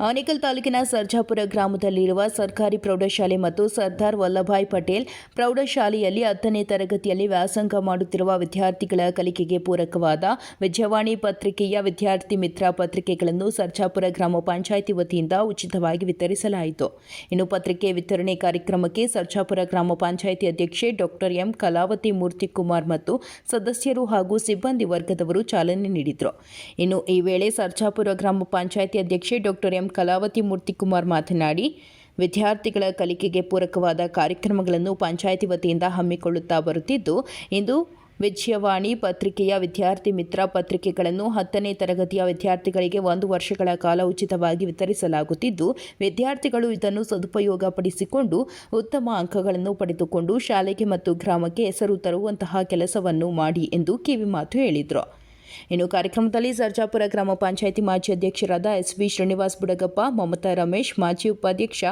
ಆನೇಕಲ್ ತಾಲೂಕಿನ ಸರ್ಜಾಪುರ ಗ್ರಾಮದಲ್ಲಿರುವ ಸರ್ಕಾರಿ ಪ್ರೌಢಶಾಲೆ ಮತ್ತು ಸರ್ದಾರ್ ವಲ್ಲಭಾಯ್ ಪಟೇಲ್ ಪ್ರೌಢಶಾಲೆಯಲ್ಲಿ ಹತ್ತನೇ ತರಗತಿಯಲ್ಲಿ ವ್ಯಾಸಂಗ ಮಾಡುತ್ತಿರುವ ವಿದ್ಯಾರ್ಥಿಗಳ ಕಲಿಕೆಗೆ ಪೂರಕವಾದ ವಿಜಯವಾಣಿ ಪತ್ರಿಕೆಯ ವಿದ್ಯಾರ್ಥಿ ಮಿತ್ರ ಪತ್ರಿಕೆಗಳನ್ನು ಸರ್ಜಾಪುರ ಗ್ರಾಮ ಪಂಚಾಯಿತಿ ವತಿಯಿಂದ ಉಚಿತವಾಗಿ ವಿತರಿಸಲಾಯಿತು. ಇನ್ನು ಪತ್ರಿಕೆ ವಿತರಣೆ ಕಾರ್ಯಕ್ರಮಕ್ಕೆ ಸರ್ಜಾಪುರ ಗ್ರಾಮ ಪಂಚಾಯಿತಿ ಅಧ್ಯಕ್ಷೆ ಡಾಕ್ಟರ್ ಎಂ ಕಲಾವತಿ ಮೂರ್ತಿ ಕುಮಾರ್ ಮತ್ತು ಸದಸ್ಯರು ಹಾಗೂ ಸಿಬ್ಬಂದಿ ವರ್ಗದವರು ಚಾಲನೆ ನೀಡಿದರು. ಇನ್ನು ಈ ವೇಳೆ ಸರ್ಜಾಪುರ ಗ್ರಾಮ ಪಂಚಾಯಿತಿ ಅಧ್ಯಕ್ಷೆ ಡಾಕ್ಟರ್ ಎಂ ಕಲಾವತಿ ಮೂರ್ತಿಕುಮಾರ್ ಮಾತನಾಡಿ, ವಿದ್ಯಾರ್ಥಿಗಳ ಕಲಿಕೆಗೆ ಪೂರಕವಾದ ಕಾರ್ಯಕ್ರಮಗಳನ್ನು ಪಂಚಾಯಿತಿ ವತಿಯಿಂದ ಹಮ್ಮಿಕೊಳ್ಳುತ್ತಾ ಬರುತ್ತಿದ್ದು, ಇಂದು ವಿಜಯವಾಣಿ ಪತ್ರಿಕೆಯ ವಿದ್ಯಾರ್ಥಿ ಮಿತ್ರ ಪತ್ರಿಕೆಗಳನ್ನು ಹತ್ತನೇ ತರಗತಿಯ ವಿದ್ಯಾರ್ಥಿಗಳಿಗೆ ಒಂದು ವರ್ಷಗಳ ಕಾಲ ಉಚಿತವಾಗಿ ವಿತರಿಸಲಾಗುತ್ತಿದ್ದು, ವಿದ್ಯಾರ್ಥಿಗಳು ಇದನ್ನು ಸದುಪಯೋಗಪಡಿಸಿಕೊಂಡು ಉತ್ತಮ ಅಂಕಗಳನ್ನು ಪಡೆದುಕೊಂಡು ಶಾಲೆಗೆ ಮತ್ತು ಗ್ರಾಮಕ್ಕೆ ಹೆಸರು ತರುವಂತಹ ಕೆಲಸವನ್ನು ಮಾಡಿ ಎಂದು ಕಿವಿಮಾತು ಹೇಳಿದರು. ಇನ್ನು ಕಾರ್ಯಕ್ರಮದಲ್ಲಿ ಸರ್ಜಾಪುರ ಗ್ರಾಮ ಪಂಚಾಯಿತಿ ಮಾಜಿ ಅಧ್ಯಕ್ಷರಾದ ಎಸ್ ವಿ ಶ್ರೀನಿವಾಸ್ ಬುಡಗಪ್ಪ ಮಮತಾ ರಮೇಶ್ ಮಾಜಿ ಉಪಾಧ್ಯಕ್ಷ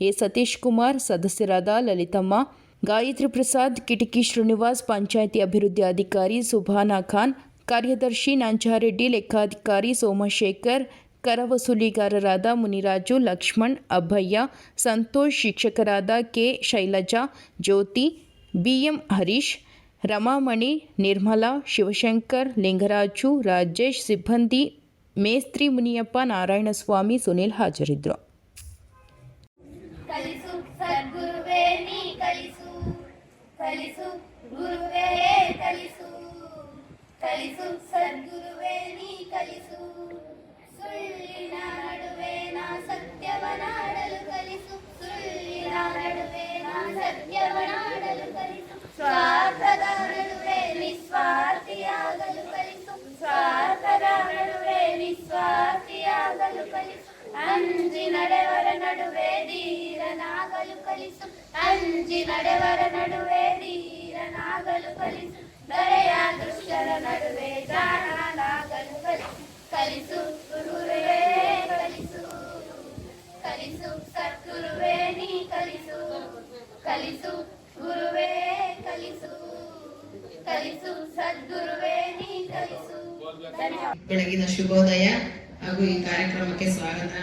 ಎ ಸತೀಶ್ ಕುಮಾರ್ ಸದಸ್ಯರಾದ ಲಲಿತಮ್ಮ ಗಾಯತ್ರಿ ಪ್ರಸಾದ್ ಕಿಟಕಿ ಶ್ರೀನಿವಾಸ್ ಪಂಚಾಯಿತಿ ಅಭಿವೃದ್ಧಿ ಅಧಿಕಾರಿ ಸುಭಾನಾ ಖಾನ್ ಕಾರ್ಯದರ್ಶಿ ನಂಜಾರೆಡ್ಡಿ ಲೆಕ್ಕಾಧಿಕಾರಿ ಸೋಮಶೇಖರ್ ಕರ ವಸೂಲಿಗಾರರಾದ ಮುನಿರಾಜು ಲಕ್ಷ್ಮಣ್ ಅಭಯ್ಯ ಸಂತೋಷ್ ಶಿಕ್ಷಕರಾದ ಕೆ ಶೈಲಜಾ ಜ್ಯೋತಿ BM Harish Ramamani, Nirmala, Shivashankar, Lingaraju, Rajesh ಸಿಬ್ಬಂದಿ, ಮೇಸ್ತ್ರಿ ಮುನಿಯಪ್ಪ, ನಾರಾಯಣಸ್ವಾಮಿ, ಸುನಿಲ್ ಹಾಜರಿದ್ದರು ಸತ್ಯವನಾಡಲು ಕಲಿಸು. ಸುಳ್ಳಿನ ನಡುವೆ ನಾ ಅಂಜಿ ನಡೆವರ ನಡುವೆ ಧೀರನಾಗಲು ಕಲಿಸು. ಅಂಜಿ ನಡೆವರ ನಡುವೆ ಧೀರನಾಗಲು ಕಲಿಸು. ದರೆಯ ದುಷ್ಟರ ನಡುವೆ ಜಾಣನಾಗಲು ಕಲಿಸು. ಕಲಿಸು, ಗುರುವೇ, ಕಲಿಸು. ಕಲಿಸು, ಸದ್ಗುರುವೇ, ನೀ ಕಲಿಸು. ಕಲಿಸು, ಗುರುವೇ, ಕಲಿಸು. ಕಲಿಸು, ಸದ್ಗುರುವೇ, ನೀ ಕಲಿಸು. ಬೆಳಗಿನ ಶುಭೋದಯ. ಹಾಗೂ ಈ ಕಾರ್ಯಕ್ರಮಕ್ಕೆ ಸ್ವಾಗತ.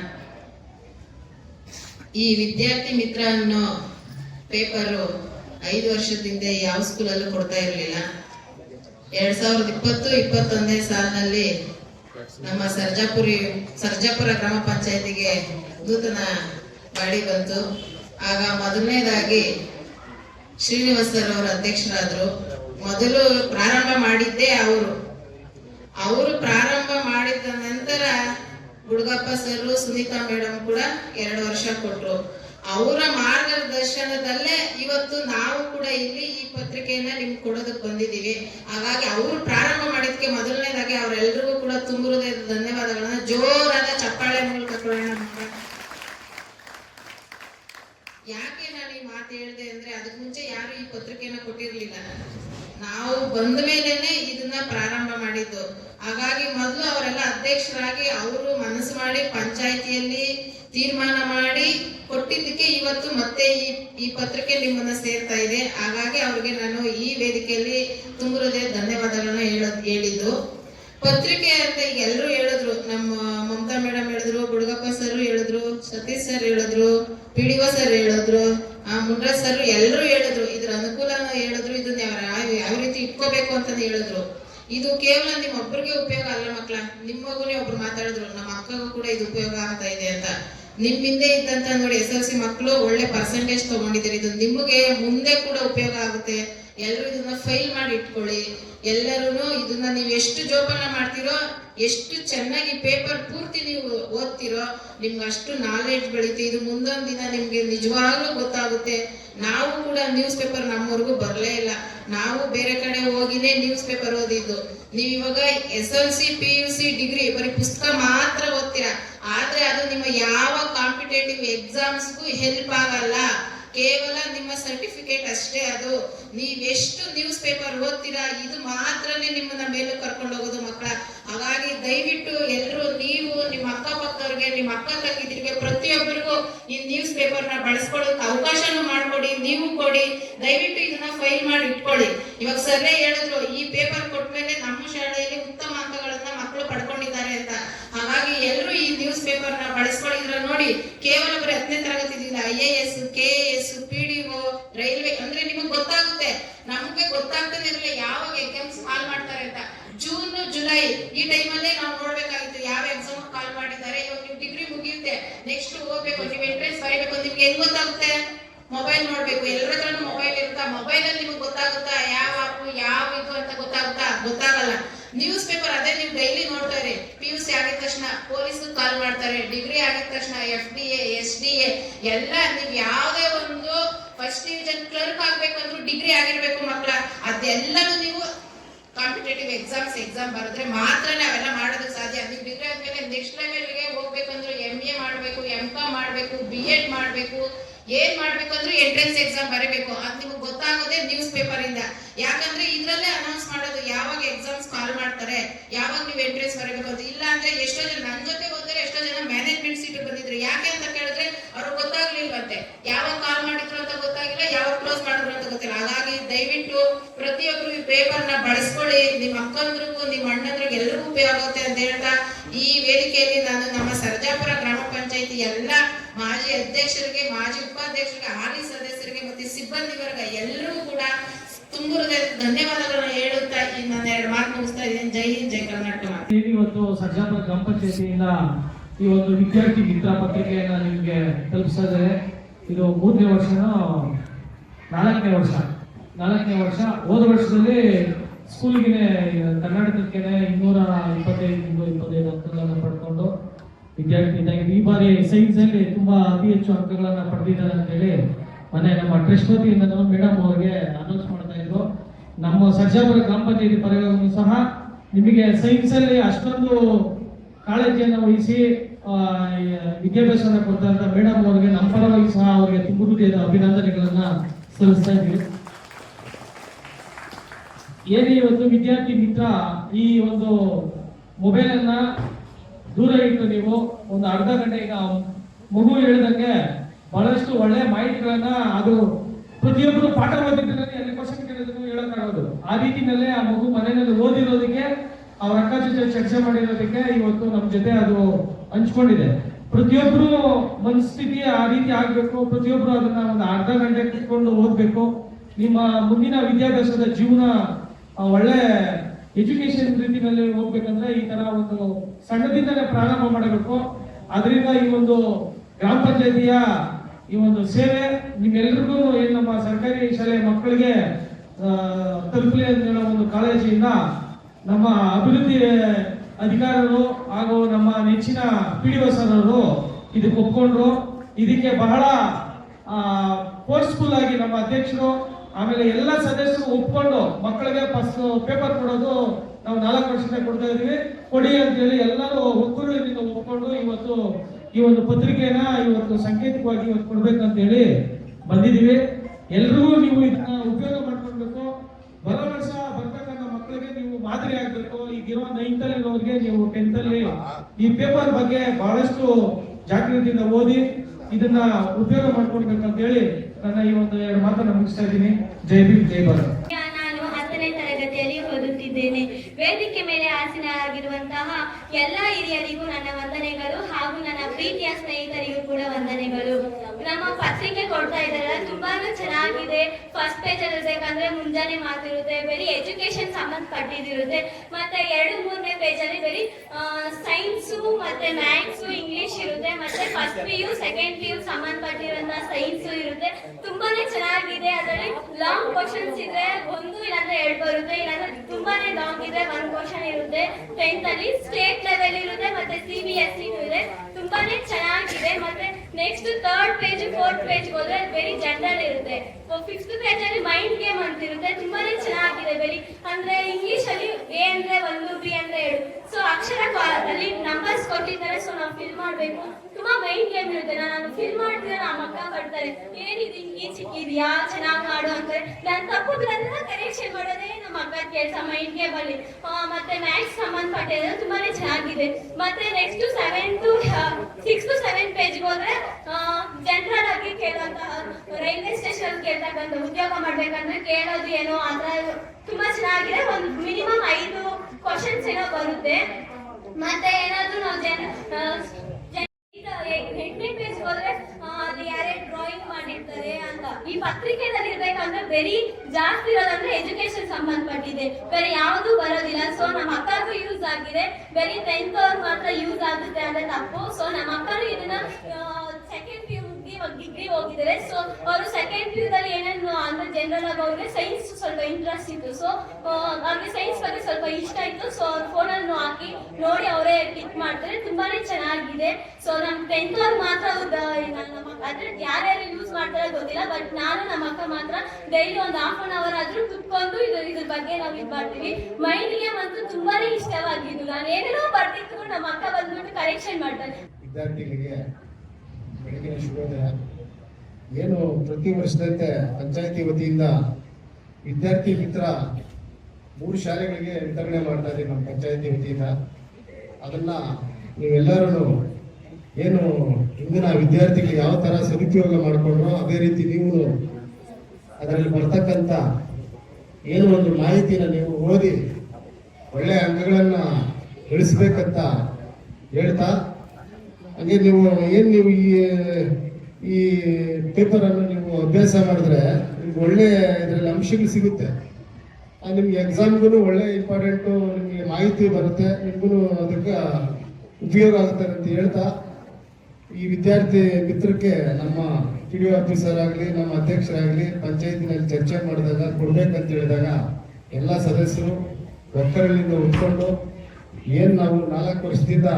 ಈ ವಿದ್ಯಾರ್ಥಿ ಮಿತ್ರ ಅನ್ನೋ ಪೇಪರು ಐದು ವರ್ಷದಿಂದ ಯಾವ ಸ್ಕೂಲಲ್ಲೂ ಕೊಡ್ತಾ ಇರಲಿಲ್ಲ. ಎರಡ್ ಸಾವಿರದ ಇಪ್ಪತ್ತು, ಇಪ್ಪತ್ತೊಂದನೇ ಸಾಲಿನಲ್ಲಿ ನಮ್ಮ ಸರ್ಜಾಪುರಿ, ಸರ್ಜಾಪುರ ಗ್ರಾಮ ಪಂಚಾಯತಿಗೆ ನೂತನ ಬಾಡಿ ಬಂತು. ಆಗ ಮೊದಲನೇದಾಗಿ ಶ್ರೀನಿವಾಸರವರು ಅಧ್ಯಕ್ಷರಾದರು. ಮೊದಲು ಪ್ರಾರಂಭ ಮಾಡಿದ್ದೇ ಅವರು. ಅವರು ಪ್ರಾರಂಭ ಮಾಡಿದ ನಂತರ ಗುಡ್ಗಪ್ಪ ಸರ್, ಸುನೀತಾ ಮೇಡಮ್ ಕೂಡ ಎರಡು ವರ್ಷ ಕೊಟ್ಟರು ಅವರ ಮಾರ್ಗದರ್ಶನದಲ್ಲೇ ಇವತ್ತು ನಾವು ಕೂಡ ಇಲ್ಲಿ ಈ ಪತ್ರಿಕೆಯನ್ನ ನಿಮ್ಗೆ ಕೊಡೋದಕ್ಕೆ ಬಂದಿದ್ದೀವಿ. ಹಾಗಾಗಿ ಅವರು ಪ್ರಾರಂಭ ಮಾಡಿದ್ಕೆ ಮೊದಲನೇದಾಗಿ ಅವರೆಲ್ಲರಿಗೂ ಕೂಡ ತುಂಬ ಧನ್ಯವಾದಗಳನ್ನ. ಜೋರಾದ ಚಪ್ಪಾಳೆ ಮೂಲಕ ಕೊಡೋಣ ಯಾಕೆ ನಾನು ಈ ಮಾತು ಹೇಳಿದೆ ಅಂದ್ರೆ ಅದಕ್ಕೆ ಮುಂಚೆ ಯಾರು ಈ ಪತ್ರಿಕೆಯನ್ನ ಕೊಟ್ಟಿರ್ಲಿಲ್ಲ ನಾವು ಬಂದ ಮೇಲೇನೆ ಇದನ್ನ ಪ್ರಾರಂಭ ಮಾಡಿದ್ದು. ಹಾಗಾಗಿ ಮೊದಲು ಅವರೆಲ್ಲ ಅಧ್ಯಕ್ಷರಾಗಿ ಅವರು ಮನಸ್ಸು ಮಾಡಿ ಪಂಚಾಯಿತಿಯಲ್ಲಿ ತೀರ್ಮಾನ ಮಾಡಿ ಕೊಟ್ಟಿದ್ದಕ್ಕೆ ಇವತ್ತು ಮತ್ತೆ ಈ ಈ ಪತ್ರಿಕೆ ನಿಮ್ಮನ್ನ ಸೇರ್ತಾ ಇದೆ. ಹಾಗಾಗಿ ಅವರಿಗೆ ನಾನು ಈ ವೇದಿಕೆಯಲ್ಲಿ ತುಂಬ ಧನ್ಯವಾದಗಳನ್ನು ಹೇಳೋದ್ ಹೇಳಿದ್ದು. ಪತ್ರಿಕೆ ಅಂತ ಈಗ ಎಲ್ಲರೂ ಹೇಳಿದ್ರು. ನಮ್ಮ ಮಮತಾ ಮೇಡಮ್ ಹೇಳಿದ್ರು, ಗುಡುಗಪ್ಪ ಸರ್ ಹೇಳಿದ್ರು, ಸತೀಶ್ ಸರ್ ಹೇಳಿದ್ರು, ಪಿ ಡಿ ಸರ್ ಹೇಳಿದ್ರು, ಆ ಮುನ್ರಾಜ್ ಸರ್ ಎಲ್ಲರೂ ಹೇಳಿದ್ರು. ಇದ್ರ ಅನುಕೂಲ ಹೇಳಿದ್ರು. ಇದನ್ನ ಯಾವ ಯಾವ ರೀತಿ ಇಟ್ಕೋಬೇಕು ಅಂತ ಹೇಳಿದ್ರು. ಇದು ಕೇವಲ ನಿಮ್ಮ ಒಬ್ಬರಿಗೆ ಉಪಯೋಗ ಅಲ್ಲ ಮಕ್ಕಳ. ನಿಮ್ಮ ಮಗುನೇ ಒಬ್ರು ಮಾತಾಡಿದ್ರು, ನಮ್ಮ ಅಕ್ಕಗೂ ಕೂಡ ಇದು ಉಪಯೋಗ ಆಗ್ತಾ ಇದೆ ಅಂತ. ನಿಮ್ ಹಿಂದೆ ಇದ್ದಂತ ನೋಡಿ ಎಸ್ ಎಲ್ ಸಿ ಮಕ್ಕಳು ಒಳ್ಳೆ ಪರ್ಸೆಂಟೇಜ್ ತಗೊಂಡಿದ್ದೀರಿ. ಇದು ನಿಮಗೆ ಮುಂದೆ ಕೂಡ ಉಪಯೋಗ ಆಗುತ್ತೆ. ಎಲ್ಲರೂ ಇದನ್ನ ಫೈಲ್ ಮಾಡಿ ಇಟ್ಕೊಳ್ಳಿ. ಎಲ್ಲರೂ ಇದನ್ನ ನೀವು ಎಷ್ಟು ಜೋಪಾನ ಮಾಡ್ತೀರೋ, ಎಷ್ಟು ಚೆನ್ನಾಗಿ ಪೇಪರ್ ಪೂರ್ತಿ ನೀವು ಓದ್ತಿರೋ, ನಿಮ್ಗೆ ಅಷ್ಟು ನಾಲೆಡ್ಜ್ ಬೆಳೀತಿ. ಇದು ಮುಂದೊಂದು ದಿನ ನಿಮ್ಗೆ ನಿಜವಾಗ್ಲೂ ಗೊತ್ತಾಗುತ್ತೆ. ನಾವು ಕೂಡ ನ್ಯೂಸ್ ಪೇಪರ್ ನಮ್ಮವರೆಗೂ ಬರಲೇ ಇಲ್ಲ. ನಾವು ಬೇರೆ ಕಡೆ ಹೋಗಿನೇ ನ್ಯೂಸ್ ಪೇಪರ್ ಓದಿದ್ದು. ನೀವು ಇವಾಗ S L C P U C degree ಬರೀ ಪುಸ್ತಕ ಮಾತ್ರ ಓದ್ತೀರಾ? ಆದ್ರೆ ಅದು ನಿಮ್ಮ ಯಾವ ಕಾಂಪಿಟೇಟಿವ್ ಎಕ್ಸಾಮ್ಸ್ಗೂ ಹೆಲ್ಪ್ ಆಗಲ್ಲ. ಕೇವಲ ನಿಮ್ಮ ಸರ್ಟಿಫಿಕೇಟ್ ಅಷ್ಟೇ, ಅದು ನೀವೆಷ್ಟು ನ್ಯೂಸ್ ಪೇಪರ್ ಓದ್ತೀರಾ, ಇದು ಮಾತ್ರನೇ ನಿಮ್ಮನ್ನ ಮೇಲೆ ಕರ್ಕೊಂಡು ಹೋಗೋದು ಮಕ್ಕಳ. ಹಾಗಾಗಿ ದಯವಿಟ್ಟು ಎಲ್ಲರೂ ನೀವು ನಿಮ್ಮ ಅಕ್ಕಪಕ್ಕವ್ರಿಗೆ ನಿಮ್ಮ ಅಕ್ಕ ತಂಗಿದ್ರಿಗೆ, ಪ್ರತಿಯೊಬ್ಬರಿಗೂ ಈ ನ್ಯೂಸ್ ಪೇಪರ್ನ ಬಳಸ್ಕೊಳ್ಳೋಕೆ ಅವಕಾಶನೂ ಮಾಡ್ಕೊಡಿ, ನೀವು ಕೊಡಿ. ದಯವಿಟ್ಟು ಇದನ್ನ ಫೈಲ್ ಮಾಡಿ ಇಟ್ಕೊಳ್ಳಿ. ಇವಾಗ ಸರ್ರೇ ಹೇಳಿದ್ರು, ಈ ಪೇಪರ್ ಕೊಟ್ಮೇಲೆ ನಮ್ಮ ಶಾಲೆಯಲ್ಲಿ ಉತ್ತಮ ಅಂಕಗಳನ್ನ ಮಕ್ಕಳು ಪಡ್ಕೊಂಡಿದ್ದಾರೆ ಅಂತ. ಹಾಗಾಗಿ ಎಲ್ಲರೂ ಈ ನ್ಯೂಸ್ ಪೇಪರ್ನ ಬಳಸ್ಕೊಳ್ಳಿದ್ರ ನೋಡಿ, ಕೇವಲ ಒಬ್ಬರು ಹತ್ತನೇ ತರಗತಿ I A S K S P D O railway ಅಂದ್ರೆ ನಿಮಗೆ ಗೊತ್ತಾಗುತ್ತೆ ನಮ್ಗೆ ಗೊತ್ತಾಗ್ತಾನೆ ಇರಲಿಲ್ಲ ಯಾವಾಗ ಎಕ್ಸಾಮ್ಸ್ ಕಾಲ್ ಮಾಡ್ತಾರೆ ಅಂತ ಜೂನ್ ಜುಲೈ ಈ ಟೈಮಲ್ಲೇ ನಾವು ನೋಡ್ಬೇಕಾಗಿತ್ತು ಯಾವ ಎಕ್ಸಾಮ್ ಕಾಲ್ ಮಾಡಿದ್ದಾರೆ ಇವಾಗ ನೀವು ಡಿಗ್ರಿ ಮುಗಿಯುತ್ತೆ ನೆಕ್ಸ್ಟ್ ಹೋಗ್ಬೇಕು ನೀವು ಎಂಟ್ರೆನ್ಸ್ ಬರೀಬೇಕು ನಿಮ್ಗೆ ಹೆಂಗ್ ಗೊತ್ತಾಗುತ್ತೆ ಮೊಬೈಲ್ ನೋಡ್ಬೇಕು ಎಲ್ಲರ ಹತ್ರನೂ ಮೊಬೈಲ್ ಇರುತ್ತಾ ಮೊಬೈಲ್ ಅಲ್ಲಿ ನಿಮ್ಗೆ ಗೊತ್ತಾಗುತ್ತಾ ಯಾವ ಆಪ್ ಯಾವ ಇದು ಅಂತ ಗೊತ್ತಾಗುತ್ತಾ ಗೊತ್ತಾಗಲ್ಲ ನ್ಯೂಸ್ ಪೇಪರ್ ಅದೇ ನೀವು ಡೈಲಿ ನೋಡ್ತಾರೆ ಪಿ ಯು ಸಿ ಆಗಿದ ತಕ್ಷಣ ಪೊಲೀಸ್ ಕಾಲ್ ಮಾಡ್ತಾರೆ ಡಿಗ್ರಿ ಆಗಿದ ತಕ್ಷಣ F D A S D A ಎಲ್ಲ ನೀವು ಯಾವುದೇ ಒಂದು ಫಸ್ಟ್ ಡಿವಿಷನ್ ಕ್ಲರ್ಕ್ ಆಗ್ಬೇಕಂದ್ರೂ ಡಿಗ್ರಿ ಆಗಿರ್ಬೇಕು ಮಕ್ಕಳ ಅದೆಲ್ಲನೂ ನೀವು ಕಾಂಪಿಟೇಟಿವ್ ಎಕ್ಸಾಮ್ಸ್ ಎಕ್ಸಾಮ್ ಬರೆದ್ರೆ ಮಾತ್ರ ಅವೆಲ್ಲ ಮಾಡೋದಕ್ಕೆ ಸಾಧ್ಯ. ನೀವು ಡಿಗ್ರಿ ಆದ್ಮೇಲೆ ನೆಕ್ಸ್ಟ್ ಲೆವೆಲ್ಗೆ ಹೋಗ್ಬೇಕಂದ್ರೆ ಎಂ ಎ ಮಾಡಬೇಕು ಎಂ ಕಾಮ್ ಮಾಡಬೇಕು ಬಿ ಎಡ್ ಮಾಡಬೇಕು, ಏನ್ ಮಾಡ್ಬೇಕು ಅಂದ್ರೆ ಎಂಟ್ರೆನ್ಸ್ ಎಕ್ಸಾಮ್ ಬರೀಬೇಕು. ಅದು ನಿಮ್ಗೆ ಗೊತ್ತಾಗೋದೇ ನ್ಯೂಸ್ ಪೇಪರ್ ಇಂದ. ಯಾಕಂದ್ರೆ ಇದ್ರಲ್ಲೇ ಅನೌನ್ಸ್ ಮಾಡೋದು, ಯಾವಾಗ ಎಕ್ಸಾಮ್ಸ್ ಕಾಲ್ ಮಾಡ್ತಾರೆ, ಯಾವಾಗ ನೀವು ಎಂಟ್ರೆನ್ಸ್ ಬರಬೇಕು ಅಂತ ಇಲ್ಲ ಅಂದ್ರೆ ಎಷ್ಟೋ ಜನ ನನ್ನ ಜೊತೆ ಹೋದರೆ ಎಷ್ಟೋ ಜನ ಮ್ಯಾನೇಜ್ಮೆಂಟ್ ಸೀಟ್ ಬಂದಿದ್ರು. ಯಾಕೆ ಅಂತ ಕೇಳಿದ್ರೆ ಅವ್ರಿಗೆ ಗೊತ್ತಾಗ್ಲಿಲ್ವಂತೆ. ಯಾವಾಗ ಕಾಲ್ ಮಾಡಿದ್ರು ಅಂತ ಗೊತ್ತಾಗಿಲ್ಲ, ಯಾವಾಗ ಕ್ಲೋಸ್ ಮಾಡಿದ್ರು ಅಂತ ಗೊತ್ತಿಲ್ಲ. ಹಾಗಾಗಿ ದಯವಿಟ್ಟು ಪ್ರತಿಯೊಬ್ರು ಈ ಪೇಪರ್ನ ಬಳಸ್ಕೊಳ್ಳಿ. ನಿಮ್ಮ ಅಕ್ಕಂದ್ರಿಗೂ, ನಿಮ್ಮ ಅಣ್ಣಂದ್ರಿಗೂ ಎಲ್ರಿಗೂ ಉಪಯೋಗ ಆಗುತ್ತೆ ಅಂತ ಹೇಳ್ತಾ ಈ ವೇದಿಕೆಯಲ್ಲಿ ನಾನು ನಮ್ಮ ಸರ್ಜಾಪುರ ಗ್ರಾಮ ಪಂಚಾಯತಿ ಎಲ್ಲ ಮಾಜಿ ಅಧ್ಯಕ್ಷರಿಗೆ, ಮಾಜಿ ಉಪಾಧ್ಯಕ್ಷರಿಗೆ, ಹಾಲಿ ಸದಸ್ಯರಿಗೆ ಮತ್ತೆ ಸಿಬ್ಬಂದಿ ವರ್ಗ ಎಲ್ಲರೂ ಕೂಡ ತುಂಬ ಧನ್ಯವಾದಗಳನ್ನ ಹೇಳುತ್ತಾ ಈ ಮಾತು ಇದ್ದೀನಿ. ಜೈ ಜೈ ಕರ್ನಾಟಕ ಇವತ್ತು ಸರ್ಜಾಪುರ ಗ್ರಾಮ ಪಂಚಾಯತಿಯಿಂದ ಈ ಒಂದು ವಿದ್ಯಾರ್ಥಿ ಮಿತ್ರ ಪತ್ರಿಕೆಯನ್ನು ನಿಮಗೆ ತಲುಪಿಸ್ತಾ ಇದ್ದಾರೆ. ಇದು ಮೂರನೇ ವರ್ಷನ, ನಾಲ್ಕನೇ ವರ್ಷ. ನಾಲ್ಕನೇ ವರ್ಷ. ಹೋದ ವರ್ಷದಲ್ಲಿ ಸ್ಕೂಲ್ಗೆ ಕರ್ನಾಟಕಕ್ಕೆ ಇನ್ನೂರ ಇಪ್ಪತ್ತೈದು ಇನ್ನೂರ ಇಪ್ಪತ್ತೈದು ಅಂಕಗಳನ್ನು ಪಡ್ಕೊಂಡು ವಿದ್ಯಾರ್ಥಿ ಇದಾಗಿದೆ ಈ ಬಾರಿ ಸೈನ್ಸ್ ಅಲ್ಲಿ ತುಂಬಾ ಅತಿ ಹೆಚ್ಚು ಅಂಕಗಳನ್ನು ಪಡೆದಿದ್ದಾರೆ ಅಂತ ಹೇಳಿ ಮನೆ ನಮ್ಮ ಟ್ರಸ್ಟ್ ವತಿಯಿಂದ ಮೇಡಮ್ ಅವರಿಗೆ ಅನೌನ್ಸ್ ನಮ್ಮ ಸರ್ಜಾಪುರ ಗ್ರಾಮ ಪಂಚಾಯತಿ ಪರವಾಗಿ ಸಹ ನಿಮಗೆ ಸೈನ್ಸ್ ಅಲ್ಲಿ ಅಷ್ಟೊಂದು ಕಾಳಜಿಯನ್ನು ವಹಿಸಿ ಕೊಟ್ಟಂತ ವಿದ್ಯಾಭ್ಯಾಸವನ್ನು ಕೊಡ್ತಾ ಮೇಡಮ್ ಅವರಿಗೆ ನಮ್ಮ ಪರವಾಗಿ ಸಹ ಅವರಿಗೆ ತುಂಬ ಅಭಿನಂದನೆಗಳನ್ನ ಸಲ್ಲಿಸ್ತಾ ಇದ್ದೀವಿ. ಏನೇ ಒಂದು ವಿದ್ಯಾರ್ಥಿ ಮಿತ್ರ ಈ ಒಂದು ಮೊಬೈಲ್ ಅನ್ನ ದೂರ ಇಟ್ಟು ನೀವು ಒಂದು ಅರ್ಧ ಗಂಟೆ ಈಗ ಮಗು ಹೇಳಿದಂಗೆ ಬಹಳಷ್ಟು ಒಳ್ಳೆ ಮಾಹಿತಿಗಳನ್ನ ಅದು ಪ್ರತಿಯೊಬ್ಬರು ಪಾಠ ಓದಿದ್ರೆ ಅಲ್ಲಿ ಕ್ವಶನ್ ಕೇಳಿದ್ರು ಹೇಳಕ್ಕಾಗೋದು ಆ ರೀತಿನಲ್ಲೇ ಆ ಮಗು ಮನೆಯಲ್ಲಿ ಓದಿರೋದಕ್ಕೆ, ಅವ್ರ ಅಕ್ಕ ಜೊತೆ ಚರ್ಚೆ ಮಾಡಿರೋದಕ್ಕೆ ಇವತ್ತು ನಮ್ಮ ಜೊತೆ ಅದು ಹಂಚ್ಕೊಂಡಿದೆ. ಪ್ರತಿಯೊಬ್ಬರು ಮನಸ್ಥಿತಿ ಆ ರೀತಿ ಆಗ್ಬೇಕು ಪ್ರತಿಯೊಬ್ಬರು ಅದನ್ನ ಒಂದು ಅರ್ಧ ಗಂಟೆ ಕೂತ್ಕೊಂಡು ಓದ್ಬೇಕು. ನಿಮ್ಮ ಮುಂದಿನ ವಿದ್ಯಾಭ್ಯಾಸದ ಜೀವನ ಒಳ್ಳೆ ಎಜುಕೇಶನ್ ರೀತಿಯಲ್ಲಿ ಹೋಗ್ಬೇಕಂದ್ರೆ ಈ ತರ ಒಂದು ಸಣ್ಣದಿಂದಲೇ ಪ್ರಾರಂಭ ಮಾಡಬೇಕು. ಅದರಿಂದ ಈ ಒಂದು ಗ್ರಾಮ ಪಂಚಾಯತಿಯ ಈ ಒಂದು ಸೇವೆ ನಿಮ್ಮೆಲ್ರಿಗೂ, ಏನು ನಮ್ಮ ಸರ್ಕಾರಿ ಶಾಲೆಯ ಮಕ್ಕಳಿಗೆ ತಲುಪಲಿ ಅಂತ ಹೇಳೋ ಒಂದು ಕಾಳಜಿಯಿಂದ ನಮ್ಮ ಅಭಿವೃದ್ಧಿ ಅಧಿಕಾರಿಗಳು ಹಾಗೂ ನಮ್ಮ ನೆಚ್ಚಿನ ಪಿ ಡಿ ಅವರು ಇದಕ್ಕೆ ಒಪ್ಕೊಂಡ್ರು. ಇದಕ್ಕೆ ಬಹಳ ಫೋರ್ಸ್ಫುಲ್ ಆಗಿ ನಮ್ಮ ಅಧ್ಯಕ್ಷರು, ಆಮೇಲೆ ಎಲ್ಲ ಸದಸ್ಯರು ಒಪ್ಕೊಂಡು ಮಕ್ಕಳಿಗೆ ಫಸ್ಟ್ ಪೇಪರ್ ಕೊಡೋದು ನಾವು ನಾಲ್ಕು ವರ್ಷದಿಂದ ಕೊಡ್ತಾ ಇದೀವಿ ಕೊಡಿ ಅಂತ ಹೇಳಿ ಎಲ್ಲರೂ ಒಕ್ಕೂಟದಿಂದ ಒಪ್ಕೊಂಡು ಇವತ್ತು ಈ ಒಂದು ಪತ್ರಿಕೆನ ಇವತ್ತು ಸಂಕೇತವಾಗಿ ಇವತ್ತು ಕೊಡ್ಬೇಕಂತ ಹೇಳಿ ಬಂದಿದೀವಿ ಎಲ್ರಿಗೂ ನೀವು ಇದನ್ನ ಉಪಯೋಗ ಮಾಡ್ಕೊಳ್ಬೇಕು. ಬರೋ ವರ್ಷ ಬರ್ತಕ್ಕಂಥ ಮಕ್ಕಳಿಗೆ ನೀವು ಮಾದರಿ ಆಗ್ಬೇಕು. ಈಗಿರೋ ನೈನ್ತ್ ಅಲ್ಲಿ ಇರೋರಿಗೆ ನೀವು ಟೆಂತ್ ಅಲ್ಲಿ ಈ ಪೇಪರ್ ಬಗ್ಗೆ ಬಹಳಷ್ಟು ಜಾಗೃತಿಯಿಂದ ಓದಿ ಇದನ್ನ ಉಪಯೋಗ ಮಾಡ್ಕೊಳ್ಬೇಕಂತ ಹೇಳಿ ನನ್ನ ಈ ಒಂದು ಎರಡು ಮಾತನ್ನ ಮುಗಿಸ್ತಾ ಇದ್ದೀನಿ. ಜೈ ಭೀಮ್, ಜೈ ಭಾರತ್ ನಾನು ಹತ್ತನೇ ತರಗತಿಯಲ್ಲಿ ಓದುತ್ತಿದ್ದೇನೆ ವೇದಿಕೆ ಮೇಲೆ ಆಸೀನರಾಗಿರುವಂತಹ ಎಲ್ಲ ಹಿರಿಯರಿಗೂ ನನ್ನ ವಂದನೆಗಳು ಹಾಗೂ ನನ್ನ ಪ್ರೀತಿಯ ಸ್ನೇಹಿತರಿಗೂ ಕೂಡ ವಂದನೆಗಳು. ನಮ್ಮ ಪತ್ರಿಕೆ ಕೊಡ್ತಾ ಇದ್ದಾರಲ್ಲ ತುಂಬಾನು ಚೆನ್ನಾಗಿದೆ. ಫಸ್ಟ್ ಪೇಜ್ ಅಲ್ಲಿ ಮುಂಜಾನೆ ಮಾತಿರುತ್ತೆ, ಬರೀ ಎಜುಕೇಶನ್ ಸಂಬಂಧಪಟ್ಟಿದ್ದಿರುತ್ತೆ ಮತ್ತೆ ಎರಡು, ಮೂರನೇ ಪೇಜ್ ಅಲ್ಲಿ ಬರೀ ಸೈನ್ಸು ಮತ್ತೆ ಮ್ಯಾಥ್ಸು ಇಂಗ್ಲಿಷ್ ಇರುತ್ತೆ. ಮತ್ತೆ first P U second P U ಸಂಬಂಧಪಟ್ಟಿರುವಂತಹ science ಇರುತ್ತೆ. ತುಂಬಾನೇ ಚೆನ್ನಾಗಿದೆ. ಅದರಲ್ಲಿ ಲಾಂಗ್ ಕ್ವಶನ್ಸ್ ಇದೆ ಒಂದು ಇಲ್ಲಾಂದ್ರೆ ಎರಡು ಬರುತ್ತೆ. ಇಲ್ಲಾಂದ್ರೆ ತುಂಬಾನೇ ಲಾಂಗ್ ಇದೆ ಒಂದ್ ಇರುತ್ತೆ. ಟೆಂತ್ ಅಲ್ಲಿ ಸ್ಟೇಟ್ ಲೆವೆಲ್ ಇರುತ್ತೆ, ಮತ್ತೆ ಸಿ ಬಿ ಎಸ್ ಇದೆ. ತುಂಬಾನೇ ಚೆನ್ನಾಗಿದೆ. ಮತ್ತೆ next third page fourth page ಹೋದ್ರೆ ವೆರಿ ಜನರಲ್ ಇರುತ್ತೆ. ಫಿಫ್ತ್ ಪೇಜ್ ಅಲ್ಲಿ ಮೈಂಡ್ ಗೇಮ್ ಅಂತ ಇರುತ್ತೆ. ತುಂಬಾನೇ ಚೆನ್ನಾಗಿದೆ ಬರೀ ಅಂದ್ರೆ ಇಂಗ್ಲಿಷ್ ಅಲ್ಲಿ ಎ ಅಂದ್ರೆ ಒಂದು ಬಿ ಅಂದ್ರೆ ಎರಡು. ಸೊ ಅಕ್ಷರ ಅಲ್ಲಿ ನಂಬರ್ಸ್ ಕೊಟ್ಟಿದ್ದಾರೆ. ಸೊ ನಾವು ಫಿಲ್ ಮಾಡ್ಬೇಕು. ತುಂಬಾ ಮೈಂಡ್ ಗೇಮ್ ಇರುತ್ತೆ. ನಾನು ಫಿಲ್ ಮಾಡಿದ್ರೆ ನಮ್ಮ ಅಕ್ಕ ಬರ್ತಾರೆ ಏನಿದೆ ಹಿಂಗೆ ಚಿಕ್ಕಿದ್ಯಾ ಚೆನ್ನಾಗಿ ಮಾಡು ಅಂತಾರೆ ನಾನು ತಪ್ಪುಗಳನ್ನ ಕರೆಕ್ಷನ್ ಮಾಡೋದೇ ನಮ್ಮ ಅಕ್ಕ ಕೆಲಸ ಮೈಂಡ್ ಗೇಮ್ ಅಲ್ಲಿ. ಮತ್ತೆ ಮ್ಯಾಥ್ಸ್ ಸಂಬಂಧಪಟ್ಟಿದ್ರೆ ತುಂಬಾನೇ ಚೆನ್ನಾಗಿದೆ. ಮತ್ತೆ next seventh six to seven ಪೇಜ್ಗೆ ಹೋದ್ರೆ ಜನರಲ್ಲಾಗಿ ಕೇಳುವಂತಹ ರೈಲ್ವೆ ಸ್ಟೇಷನ್ ಕೇಳ್ತಕ್ಕಂಥ ಉದ್ಯೋಗ ಮಾಡ್ಬೇಕಂದ್ರೆ ಕೇಳೋದು ಏನೋ ಆತರ ತುಂಬಾ ಚೆನ್ನಾಗಿದೆ. ಒಂದು ಮಿನಿಮಮ್ ಐದು ಕ್ವಶನ್ಸ್ ಏನೋ ಬರುತ್ತೆ. ಮತ್ತೆ ಏನಾದ್ರು ನಾವು ಜನ ಎಂಟನೇ ಹೋದ್ರೆ ಅದು ಯಾರೇ ಡ್ರಾಯಿಂಗ್ ಮಾಡಿರ್ತಾರೆ ಅಂತ. ಈ ಪತ್ರಿಕೆದಲ್ಲಿ ಇರ್ಬೇಕಂದ್ರೆ ವೆರಿ ಜಾಸ್ತಿ ಇರೋದಂದ್ರೆ ಎಜುಕೇಶನ್ ಸಂಬಂಧಪಟ್ಟಿದೆ. ಬೇರೆ ಯಾವುದು ಬರೋದಿಲ್ಲ. ಸೊ ನಮ್ಮ ಅಕ್ಕಗೂ ಯೂಸ್ ಆಗಿದೆ. ಬೆರಿ ಟೆಂತ್ ಅವ್ರಿಗೆ ಮಾತ್ರ ಯೂಸ್ ಆಗುತ್ತೆ ಅಂದ್ರೆ ತಪ್ಪು. ಸೊ ನಮ್ಮ ಅಕ್ಕನೂ ಇದನ್ನ ಸೆಕೆಂಡ್ ಪಿ ಡಿಗ್ರಿ ಹೋಗಿದ್ದಾರೆ. ಸೊ ಅವರು ಸೆಕೆಂಡ್ ಪಿ ಏನೇನು ಅಂದ್ರೆ ಜನರಲ್ ಆಗಿ ಅವ್ರಿಗೆ ಸೈನ್ಸ್ ಸ್ವಲ್ಪ ಇಂಟ್ರೆಸ್ಟ್ ಇತ್ತು. ಸೊ ಅವ್ರಿಗೆ ಸೈನ್ಸ್ ಬಗ್ಗೆ ಸ್ವಲ್ಪ ಇಷ್ಟ ಇತ್ತು. ಸೊ ಅವ್ರ ಫೋನನ್ನು ಹಾಕಿ ನೋಡಿ ಅವರೇ ಕ್ಲಿಕ್ ಮಾಡ್ತಾರೆ. ತುಂಬಾನೇ ಚೆನ್ನಾಗಿದೆ. ಸೊ ನಮ್ ಟೆಂತ್ ಅವ್ರು ಮಾತ್ರ ನಮ್ಮ ಅದ್ರ ಯಾರ್ಯಾರು ಯೂಸ್ ಮಾಡ್ತಾರೆ ಗೊತ್ತಿಲ್ಲ. ಬಟ್ ನಾನು ನಮ್ಮ ಅಕ್ಕ ಮಾತ್ರ ಡೈಲಿ ಒಂದು ಹಾಫ್ ಅನ್ ಅವರ್ ಆದ್ರೂ ಕುತ್ಕೊಂಡು ಇದು, ಇದ್ರ ಬಗ್ಗೆ ನಾವು ಇದು ಮಾಡ್ತೀವಿ. ಮೈಂಡಿಗೆ ಮತ್ತು ತುಂಬಾನೇ ಇಷ್ಟವಾಗಿದ್ದು. ನಾನು ಏನೇನೋ ಬರ್ತಿತ್ತು ನಮ್ಮ ಅಕ್ಕ ಬಂದ್ಬಿಟ್ಟು ಕರೆಕ್ಷನ್ ಮಾಡ್ತಾರೆ. ವಿದ್ಯಾರ್ಥಿಗಳಿಗೆ ಬೆಳಗಿನ ಶುಭೋದಯ ಏನು ಪ್ರತಿ ವರ್ಷದಂತೆ ಪಂಚಾಯತಿ ವತಿಯಿಂದ ವಿದ್ಯಾರ್ಥಿ ಮಿತ್ರ ಮೂರು ಶಾಲೆಗಳಿಗೆ ವಿತರಣೆ ಮಾಡ್ತಾ ಇದ್ದೀವಿ ನಮ್ಮ ಪಂಚಾಯತಿ ವತಿಯಿಂದ. ಅದನ್ನು ನೀವೆಲ್ಲರೂ ಏನು ಇಂದಿನ ವಿದ್ಯಾರ್ಥಿಗಳು ಯಾವ ತರ ಸದುಪಯೋಗ ಮಾಡಿಕೊಂಡ್ರೋ ಅದೇ ರೀತಿ ನೀವು ಅದರಲ್ಲಿ ಬರ್ತಕ್ಕಂಥ ಏನು ಒಂದು ಮಾಹಿತಿನ ನೀವು ಓದಿ ಒಳ್ಳೆಯ ಅಂಗಗಳನ್ನು ಗಳಿಸ್ಬೇಕಂತ ಹೇಳ್ತಾ ಹಾಗೆ ನೀವು ಏನು ನೀವು ಈ ಈ ಪೇಪರನ್ನು ನೀವು ಅಭ್ಯಾಸ ಮಾಡಿದ್ರೆ ನಿಮ್ಗೆ ಒಳ್ಳೆ ಇದರಲ್ಲಿ ಅಂಶಗಳು ಸಿಗುತ್ತೆ. ನಿಮ್ಗೆ ಎಕ್ಸಾಮ್ಗೂ ಒಳ್ಳೆ ಇಂಪಾರ್ಟೆಂಟು ನಿಮಗೆ ಮಾಹಿತಿ ಬರುತ್ತೆ, ನಿಮ್ಗೂ ಅದಕ್ಕೆ ಉಪಯೋಗ ಆಗುತ್ತೆ ಅಂತ ಹೇಳ್ತಾ, ಈ ವಿದ್ಯಾರ್ಥಿ ಮಿತ್ರಕ್ಕೆ ನಮ್ಮ ಪಿ ಡಿ ಆಫೀಸರ್ ಆಗಲಿ, ನಮ್ಮ ಅಧ್ಯಕ್ಷರಾಗಲಿ, ಪಂಚಾಯತಿನಲ್ಲಿ ಚರ್ಚೆ ಮಾಡಿದಾಗ, ಕೊಡ್ಬೇಕಂತ ಹೇಳಿದಾಗ ಎಲ್ಲ ಸದಸ್ಯರು ಒಕ್ಕರಳಿಂದ ಉಟ್ಕೊಂಡು, ಏನು ನಾವು ನಾಲ್ಕು ವರ್ಷದಿಂದ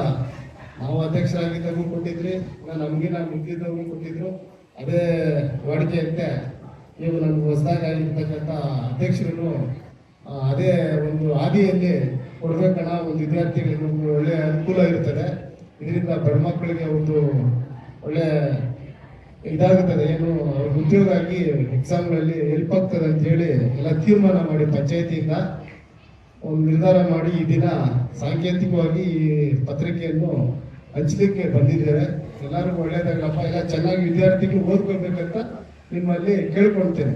ನಾವು ಅಧ್ಯಕ್ಷರಾಗಿದ್ದಾಗೂ ಕೊಟ್ಟಿದ್ರಿ, ಇನ್ನು ನಮಗಿನ ಮುಗಿದವ್ರಿಗೂ ಕೊಟ್ಟಿದ್ರು. ಅದೇ ವಾಡಿಕೆಯಂತೆ ನೀವು ನಮ್ಗೆ ಹೊಸದಾಗಿ ಆಗಿರ್ತಕ್ಕಂಥ ಅಧ್ಯಕ್ಷರನ್ನು ಅದೇ ಒಂದು ಹಾದಿಯಲ್ಲಿ ಕೊಡ್ಬೇಕಣ, ಒಂದು ವಿದ್ಯಾರ್ಥಿಗಳಿಗೆ ಒಂದು ಒಳ್ಳೆ ಅನುಕೂಲ ಇರ್ತದೆ. ಇದರಿಂದ ಮಕ್ಕಳಿಗೆ ಒಂದು ಒಳ್ಳೆ ಇದಾಗುತ್ತದೆ. ಏನು ಉದ್ಯೋಗ ಆಗಿ ಎಕ್ಸಾಮ್ಗಳಲ್ಲಿ ಹೆಲ್ಪ್ ಆಗ್ತದೆ ಅಂತ ಹೇಳಿ ಎಲ್ಲ ತೀರ್ಮಾನ ಮಾಡಿ ಪಂಚಾಯತಿಯಿಂದ ಒಂದು ನಿರ್ಧಾರ ಮಾಡಿ ಈ ದಿನ ಸಾಂಕೇತಿಕವಾಗಿ ಈ ಪತ್ರಿಕೆಯನ್ನು ಹಂಚಲಿಕ್ಕೆ ಬಂದಿದ್ದೇವೆ. ಎಲ್ಲರಿಗೂ ಒಳ್ಳೇದಾಗಲಪ್ಪ. ಎಲ್ಲ ಚೆನ್ನಾಗಿ ವಿದ್ಯಾರ್ಥಿಗಳು ಓದ್ಕೋಬೇಕಂತ ನಿಮ್ಮಲ್ಲಿ ಕೇಳ್ಕೊಳ್ತೇನೆ.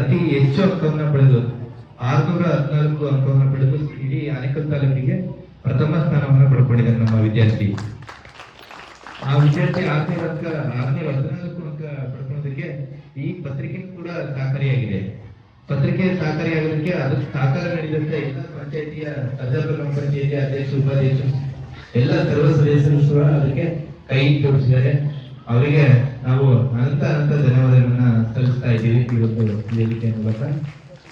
ಅತಿ ಹೆಚ್ಚು ಅಂಕವನ್ನ ಪಡೆದು, ಆರ್ನೂರ ಹದಿನಾಲ್ಕು ಅಂಕವನ್ನ ಪಡೆದು ಇಡೀ ಆನೇಕಲ್ ತಾಲೂಕಿಗೆ ಪ್ರಥಮ ಸ್ಥಾನವನ್ನು ಪಡ್ಕೊಂಡಿದ್ದಾರೆ ನಮ್ಮ ವಿದ್ಯಾರ್ಥಿ. ಆ ವಿದ್ಯಾರ್ಥಿ ಆರ್ನೂರ ಅಂಕ ಆರ್ನೂರ ಹದಿನಾಲ್ಕು ಅಂಕ ಪಡ್ಕೊಳ್ಳೋದಕ್ಕೆ ಈ ಪತ್ರಿಕೆ ಕೂಡ ಸಹಕಾರಿಯಾಗಿದೆ. ಪತ್ರಿಕೆ ಸಹಕಾರಿಯಾಗೋದಕ್ಕೆ ಅದು ಸಹಕಾರ ನಡೆದಂತೆ ಎಲ್ಲ ಪಂಚಾಯಿತಿಯ ಸರ್ಜಾಪುರ ಪಂಚಾಯಿತಿಯ ಅಧ್ಯಕ್ಷ ಉಪಾಧ್ಯಕ್ಷರು ಎಲ್ಲ ಸರ್ವ ಸದಸ್ಯರು ಅದಕ್ಕೆ ಕೈ ಜೋಡಿಸಿದ್ದಾರೆ. ಅವರಿಗೆ ನಾವು ಅನಂತ ಅನಂತ ಧನ್ಯವಾದಗಳನ್ನ ಸಲ್ಲಿಸ್ತಾ ಇದ್ದೀವಿ ಈ ಒಂದು ವೇದಿಕೆ ಮೂಲಕ.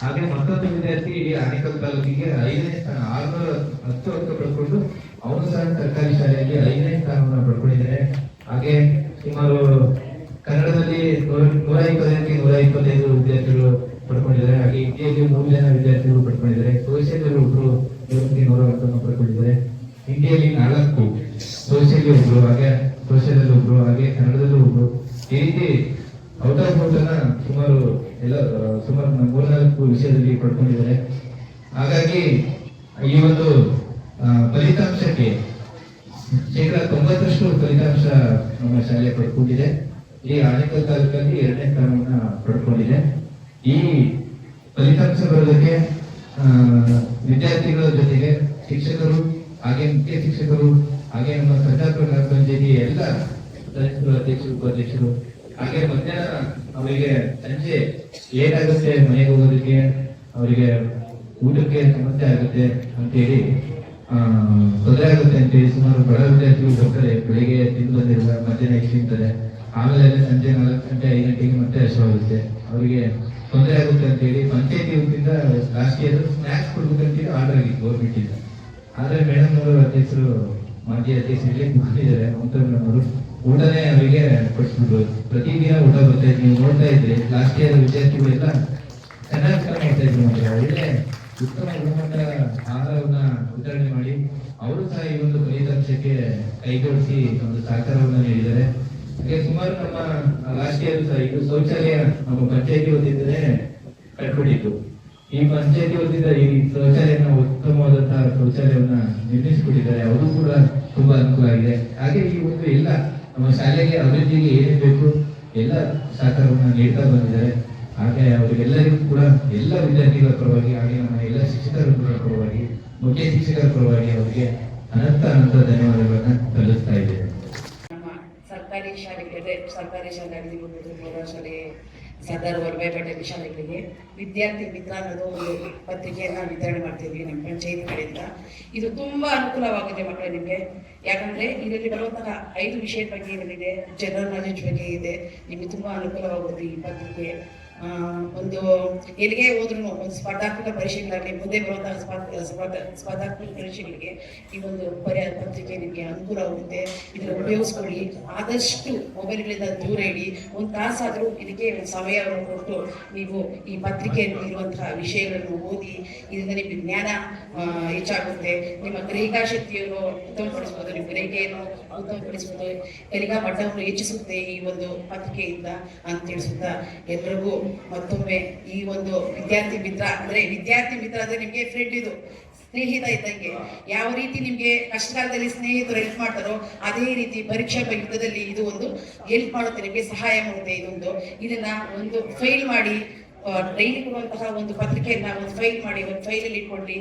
ಹಾಗೆ ಮತ್ತೊಂದು ವಿದ್ಯಾರ್ಥಿ ಇಡೀ ಆನೇಕಲ್ ತಾಲೂಕಿಗೆ ಐದನೇ ಸ್ಥಾನ, ಆರ್ನೂರ ಹತ್ತು ಅಂಕ ಪಡ್ಕೊಂಡು ಅವನು ಸಹ ಸರ್ಕಾರಿ ಶಾಲೆಯಲ್ಲಿ ಐದನೇ ಸ್ಥಾನವನ್ನು ಪಡ್ಕೊಂಡಿದ್ದಾರೆ. ಹಾಗೆ ಸುಮಾರು ಕನ್ನಡದಲ್ಲಿ ನೂರ ಇಪ್ಪತ್ತೈದಕ್ಕೆ ನೂರ ಇಪ್ಪತ್ತೈದು ವಿದ್ಯಾರ್ಥಿಗಳು ಪಡ್ಕೊಂಡಿದ್ದಾರೆ. ಹಾಗೆ ಹಿಂದಿಯಲ್ಲಿ ಮೂರು ಜನ ವಿದ್ಯಾರ್ಥಿಗಳು ಪಡ್ಕೊಂಡಿದ್ದಾರೆ. ಸೋಷಿಯಲ್ ಒಬ್ಬರು ನೂರ ಅಂಕವನ್ನು ಪಡ್ಕೊಂಡಿದ್ದಾರೆ. ಹಿಂದಿಯಲ್ಲಿ ನಾಲ್ಕು ಸೋಷಿಯಲ್ಲಿ ಒಬ್ರು, ಹಾಗೆ ಸೋಷಿಯಲ್ ಅಲ್ಲಿ ಒಬ್ರು, ಹಾಗೆ ಕನ್ನಡದಲ್ಲೂ ಒಬ್ರು. ಈ ರೀತಿ ಔಟ್ ಆಫ್ ಔಟ್ ಅನ್ನ ಸುಮಾರು ಎಲ್ಲ ಸುಮಾರು ಮೂರ್ನಾಲ್ಕು ವಿಷಯದಲ್ಲಿ ಪಡ್ಕೊಂಡಿದ್ದಾರೆ. ಹಾಗಾಗಿ ಈ ಒಂದು ಫಲಿತಾಂಶಕ್ಕೆ ಶೇಕಡ ತೊಂಬತ್ತರಷ್ಟು ಫಲಿತಾಂಶ ನಮ್ಮ ಶಾಲೆ ಪಡ್ಕೊಂಡಿದೆ. ಈ ಆನೇಕಲ್ ತಾಲೂಕಲ್ಲಿ ಎರಡನೇ ಸ್ಥಾನವನ್ನ ಪಡ್ಕೊಂಡಿದೆ. ಈ ಫಲಿತಾಂಶ ಬರೋದಕ್ಕೆ ವಿದ್ಯಾರ್ಥಿಗಳ ಜೊತೆಗೆ ಶಿಕ್ಷಕರು ಹಾಗೆ ಮುಖ್ಯ ಶಿಕ್ಷಕರು ಹಾಗೆ ನಮ್ಮ ಸರ್ಜಾಪುರ ಗ್ರಾಮ ಪಂಚಾಯತಿ ಎಲ್ಲ ಸದಸ್ಯರು ಅಧ್ಯಕ್ಷರು ಉಪಾಧ್ಯಕ್ಷರು ಹಾಗೆ ಮಧ್ಯಾಹ್ನ ಅವರಿಗೆ ಸಂಜೆ ಏನಾಗುತ್ತೆ, ಮನೆಗೆ ಹೋಗೋದಕ್ಕೆ, ಅವರಿಗೆ ಊಟಕ್ಕೆ ಸಮಸ್ಯೆ ಆಗುತ್ತೆ ಅಂತೇಳಿ ತೊಂದರೆ ಆಗುತ್ತೆ ಅಂತೇಳಿ ಸುಮಾರು ಬಡ ವಿದ್ಯಾರ್ಥಿಗಳು ಬರ್ತಾರೆ ಬೆಳಿಗ್ಗೆ ತಿಂದು ಬಂದಿರುವ ಮಧ್ಯಾಹ್ನ ಇಷ್ಟು ತಿಂತಾರೆ? ಆಮೇಲೆ ಸಂಜೆ ನಾಲ್ಕು ಗಂಟೆ, ಐದು ಗಂಟೆಗೆ ಮತ್ತೆ ಆಗುತ್ತೆ ಅವರಿಗೆ ತೊಂದರೆ ಆಗುತ್ತೆ ಅಂತೇಳಿ ಪಂಚಾಯತಿ ವತಿಯಿಂದ ಲಾಸ್ಟ್ ಇಯರ್ ಸ್ನ್ಯಾಕ್ಸ್ ಕೊಡ್ಬೇಕಂತೇಳಿ ಆರ್ಡರ್ ಆಗಿತ್ತು ಗೌರ್ಮೆಂಟ್ ಇಂದ. ಆದ್ರೆ ಮೇಡಮ್ ಅವರು ಅಧ್ಯಕ್ಷರು ಮಾಜಿ ಮುಗಿಸಿದ್ದಾರೆ ಮಮತಾ ಮೇಡಮ್ ಅವರು. ಊಟನೇ ಅವರಿಗೆ ಕೊಡಿಸ್ಬಿಟ್ಟು ಪ್ರತಿದಿನ ಊಟ ಬರ್ತಾ ಇದ್ವಿ ನೀವು ನೋಡ್ತಾ ಇದ್ರಿ ಲಾಸ್ಟ್ ಇಯರ್ ವಿದ್ಯಾರ್ಥಿಗಳೆಲ್ಲ ಚೆನ್ನಾಗಿ ಮಾಡ್ತಾ ಇದ್ರು ಮಾತ್ರ. ಒಳ್ಳೆ ಉತ್ತಮ ಗುಣಮಟ್ಟದ ಆಹಾರವನ್ನ ವಿತರಣೆ ಮಾಡಿ ಅವರು ಸಹ ಈ ಒಂದು ಫಲಿತಾಂಶಕ್ಕೆ ಕೈ ಜೋಡಿಸಿ ಒಂದು ಸಹಕಾರವನ್ನ ನೀಡಿದ್ದಾರೆ. ಹಾಗೆ ಸುಮಾರು ನಮ್ಮ ಲಾಸ್ಟ್ ಇಯರ್ ಸಹ ಇದು ಶೌಚಾಲಯ ನಮ್ಮ ಪಂಚಾಯತಿ ವತಿಯಿಂದಲೇ ಕಟ್ಕೊಂಡಿತ್ತು ಈ ಪಂಚಾಯತಿ ವತಿಯಿಂದ ಈ ಶೌಚಾಲಯನ ಉತ್ತಮವಾದಂತಹ ಶೌಚಾಲಯವನ್ನ ನಿರ್ಮಿಸಿಕೊಟ್ಟಿದ್ದಾರೆ. ಅವರು ಕೂಡ ತುಂಬಾ ಅನುಕೂಲ ಆಗಿದೆ ಹಾಗೆ ಈ ಒಂದು ಎಲ್ಲ ನಮ್ಮ ಶಾಲೆಗೆ ಅಭಿವೃದ್ಧಿಗೆ ಏನೇನು ಬೇಕು ಎಲ್ಲ ಸಹಕಾರವನ್ನ ನೀಡ್ತಾ ಬಂದಿದ್ದಾರೆ. ಹಾಗೆ ಅವರಿಗೆಲ್ಲರಿಗೂ ಕೂಡ ಎಲ್ಲ ವಿದ್ಯಾರ್ಥಿಗಳ ಪರವಾಗಿ ಹಾಗೆ ನಮ್ಮ ಎಲ್ಲ ಶಿಕ್ಷಕರ ಪರವಾಗಿ, ಮುಖ್ಯ ಶಿಕ್ಷಕರ ಪರವಾಗಿ ಅವರಿಗೆ ಅನಂತ ಅನಂತ ಧನ್ಯವಾದಗಳನ್ನ ಸಲ್ಲಿಸ್ತಾ ಇದ್ದೇವೆ ಸರ್ಕಾರಿ ಶಾಲೆಗೆ ಸರ್ಕಾರಿ ಶಾಲೆ ಆಗಿರ್ಬೋದು ಪ್ರೌಢಶಾಲೆ ಸರ್ದಾರ್ ವಲ್ಲಭಾಯಿ ಪಟೇಲ್ ಶಾಲೆಗಳಿಗೆ ವಿದ್ಯಾರ್ಥಿ ಮಿತ್ರ ಅನ್ನೋದು ಒಂದು ಪತ್ರಿಕೆಯನ್ನು ವಿತರಣೆ ಮಾಡ್ತೀವಿ ನಮ್ಮ ಪಂಚಾಯತ್ ಕಡೆಯಿಂದ. ಇದು ತುಂಬ ಅನುಕೂಲವಾಗಿದೆ ಮಕ್ಕಳೇ ನಿಮಗೆ. ಯಾಕಂದರೆ ಇದರಲ್ಲಿ ಬರುವಂತಹ ಐದು ವಿಷಯದ ಬಗ್ಗೆ ಇದರಲ್ಲಿದೆ ಜನರಲ್ ನಾಲೆಜ್ ಬಗ್ಗೆ ಇದೆ. ನಿಮಗೆ ತುಂಬ ಅನುಕೂಲವಾಗುತ್ತೆ ಈ ಪತ್ರಿಕೆ. ಒಂದು ಎಲ್ಲಿಗೆ ಹೋದ್ರು ಒಂದು ಸ್ಪರ್ಧಾತ್ಮಕ ಪರೀಕ್ಷೆಗಳಾಗಲಿ ಮುಂದೆ ಬರುವಂತಹ ಸ್ಪರ್ಧ ಸ್ಪರ್ಧ ಸ್ಪರ್ಧಾತ್ಮಕ ಪರೀಕ್ಷೆಗಳಿಗೆ ಈ ಒಂದು ಪರ್ಯಾಯ ಪತ್ರಿಕೆ ನಿಮಗೆ ಅನುಕೂಲವಾಗುತ್ತೆ ಇದನ್ನು ಉಪಯೋಗಿಸ್ಕೊಳ್ಳಿ. ಆದಷ್ಟು ಮೊಬೈಲ್ಗಳಿಂದ ದೂರ ಇಡಿ ಒಂದು ತಾಸಾದರೂ ಇದಕ್ಕೆ ಸಮಯವನ್ನು ಕೊಟ್ಟು ನೀವು ಈ ಪತ್ರಿಕೆಯಲ್ಲಿ ಇರುವಂತಹ ವಿಷಯಗಳನ್ನು ಓದಿ, ಇದರಿಂದ ನಿಮಗೆ ಜ್ಞಾನ ಹೆಚ್ಚಾಗುತ್ತೆ. ನಿಮ್ಮ ಗ್ರಹಿಕಾ ಶಕ್ತಿಯನ್ನು ಉತ್ತಮಪಡಿಸ್ಬೋದು, ನಿಮ್ಮ ಗ್ರಹಿಕೆಯನ್ನು ಉತ್ತಮಪಡಿಸ್ಬೋದು. ಕಲಿಕಾ ಮಟ್ಟವನ್ನು ಹೆಚ್ಚಿಸುತ್ತೆ ಈ ಒಂದು ಪತ್ರಿಕೆಯಿಂದ ಅಂತ ತಿಳಿಸುತ್ತಾ ಎಲ್ಲರಿಗೂ ಮತ್ತೊಮ್ಮೆ ಈ ಒಂದು ವಿದ್ಯಾರ್ಥಿ ಮಿತ್ರ, ಅಂದ್ರೆ ವಿದ್ಯಾರ್ಥಿ ಮಿತ್ರ ಅಂದ್ರೆ ನಿಮಗೆ ಫ್ರೆಂಡ್ ಇದು, ಸ್ನೇಹಿತ ಇದ್ದಂಗೆ ಯಾವ ರೀತಿ ನಿಮ್ಗೆ ಕಷ್ಟಕಾಲದಲ್ಲಿ ಸ್ನೇಹಿತರು ಹೆಲ್ಪ್ ಮಾಡ್ತಾರೋ, ಅದೇ ರೀತಿ ಪರೀಕ್ಷಾ ಯುದ್ಧದಲ್ಲಿ ಇದು ಒಂದು ಹೆಲ್ಪ್ ಮಾಡುತ್ತೆ, ನಿಮಗೆ ಸಹಾಯ ಮಾಡುತ್ತೆ ಇದೊಂದು. ಇದನ್ನ ಒಂದು ಫೈಲ್ ಮಾಡಿ ಡೈಲಿ ಕೊಡುವಂತಹ ಒಂದು ಪತ್ರಿಕೆಯನ್ನ ಒಂದು ಫೈಲ್ ಮಾಡಿ, ಒಂದು ಫೈಲಲ್ಲಿ ಇಟ್ಕೊಳ್ಳಿ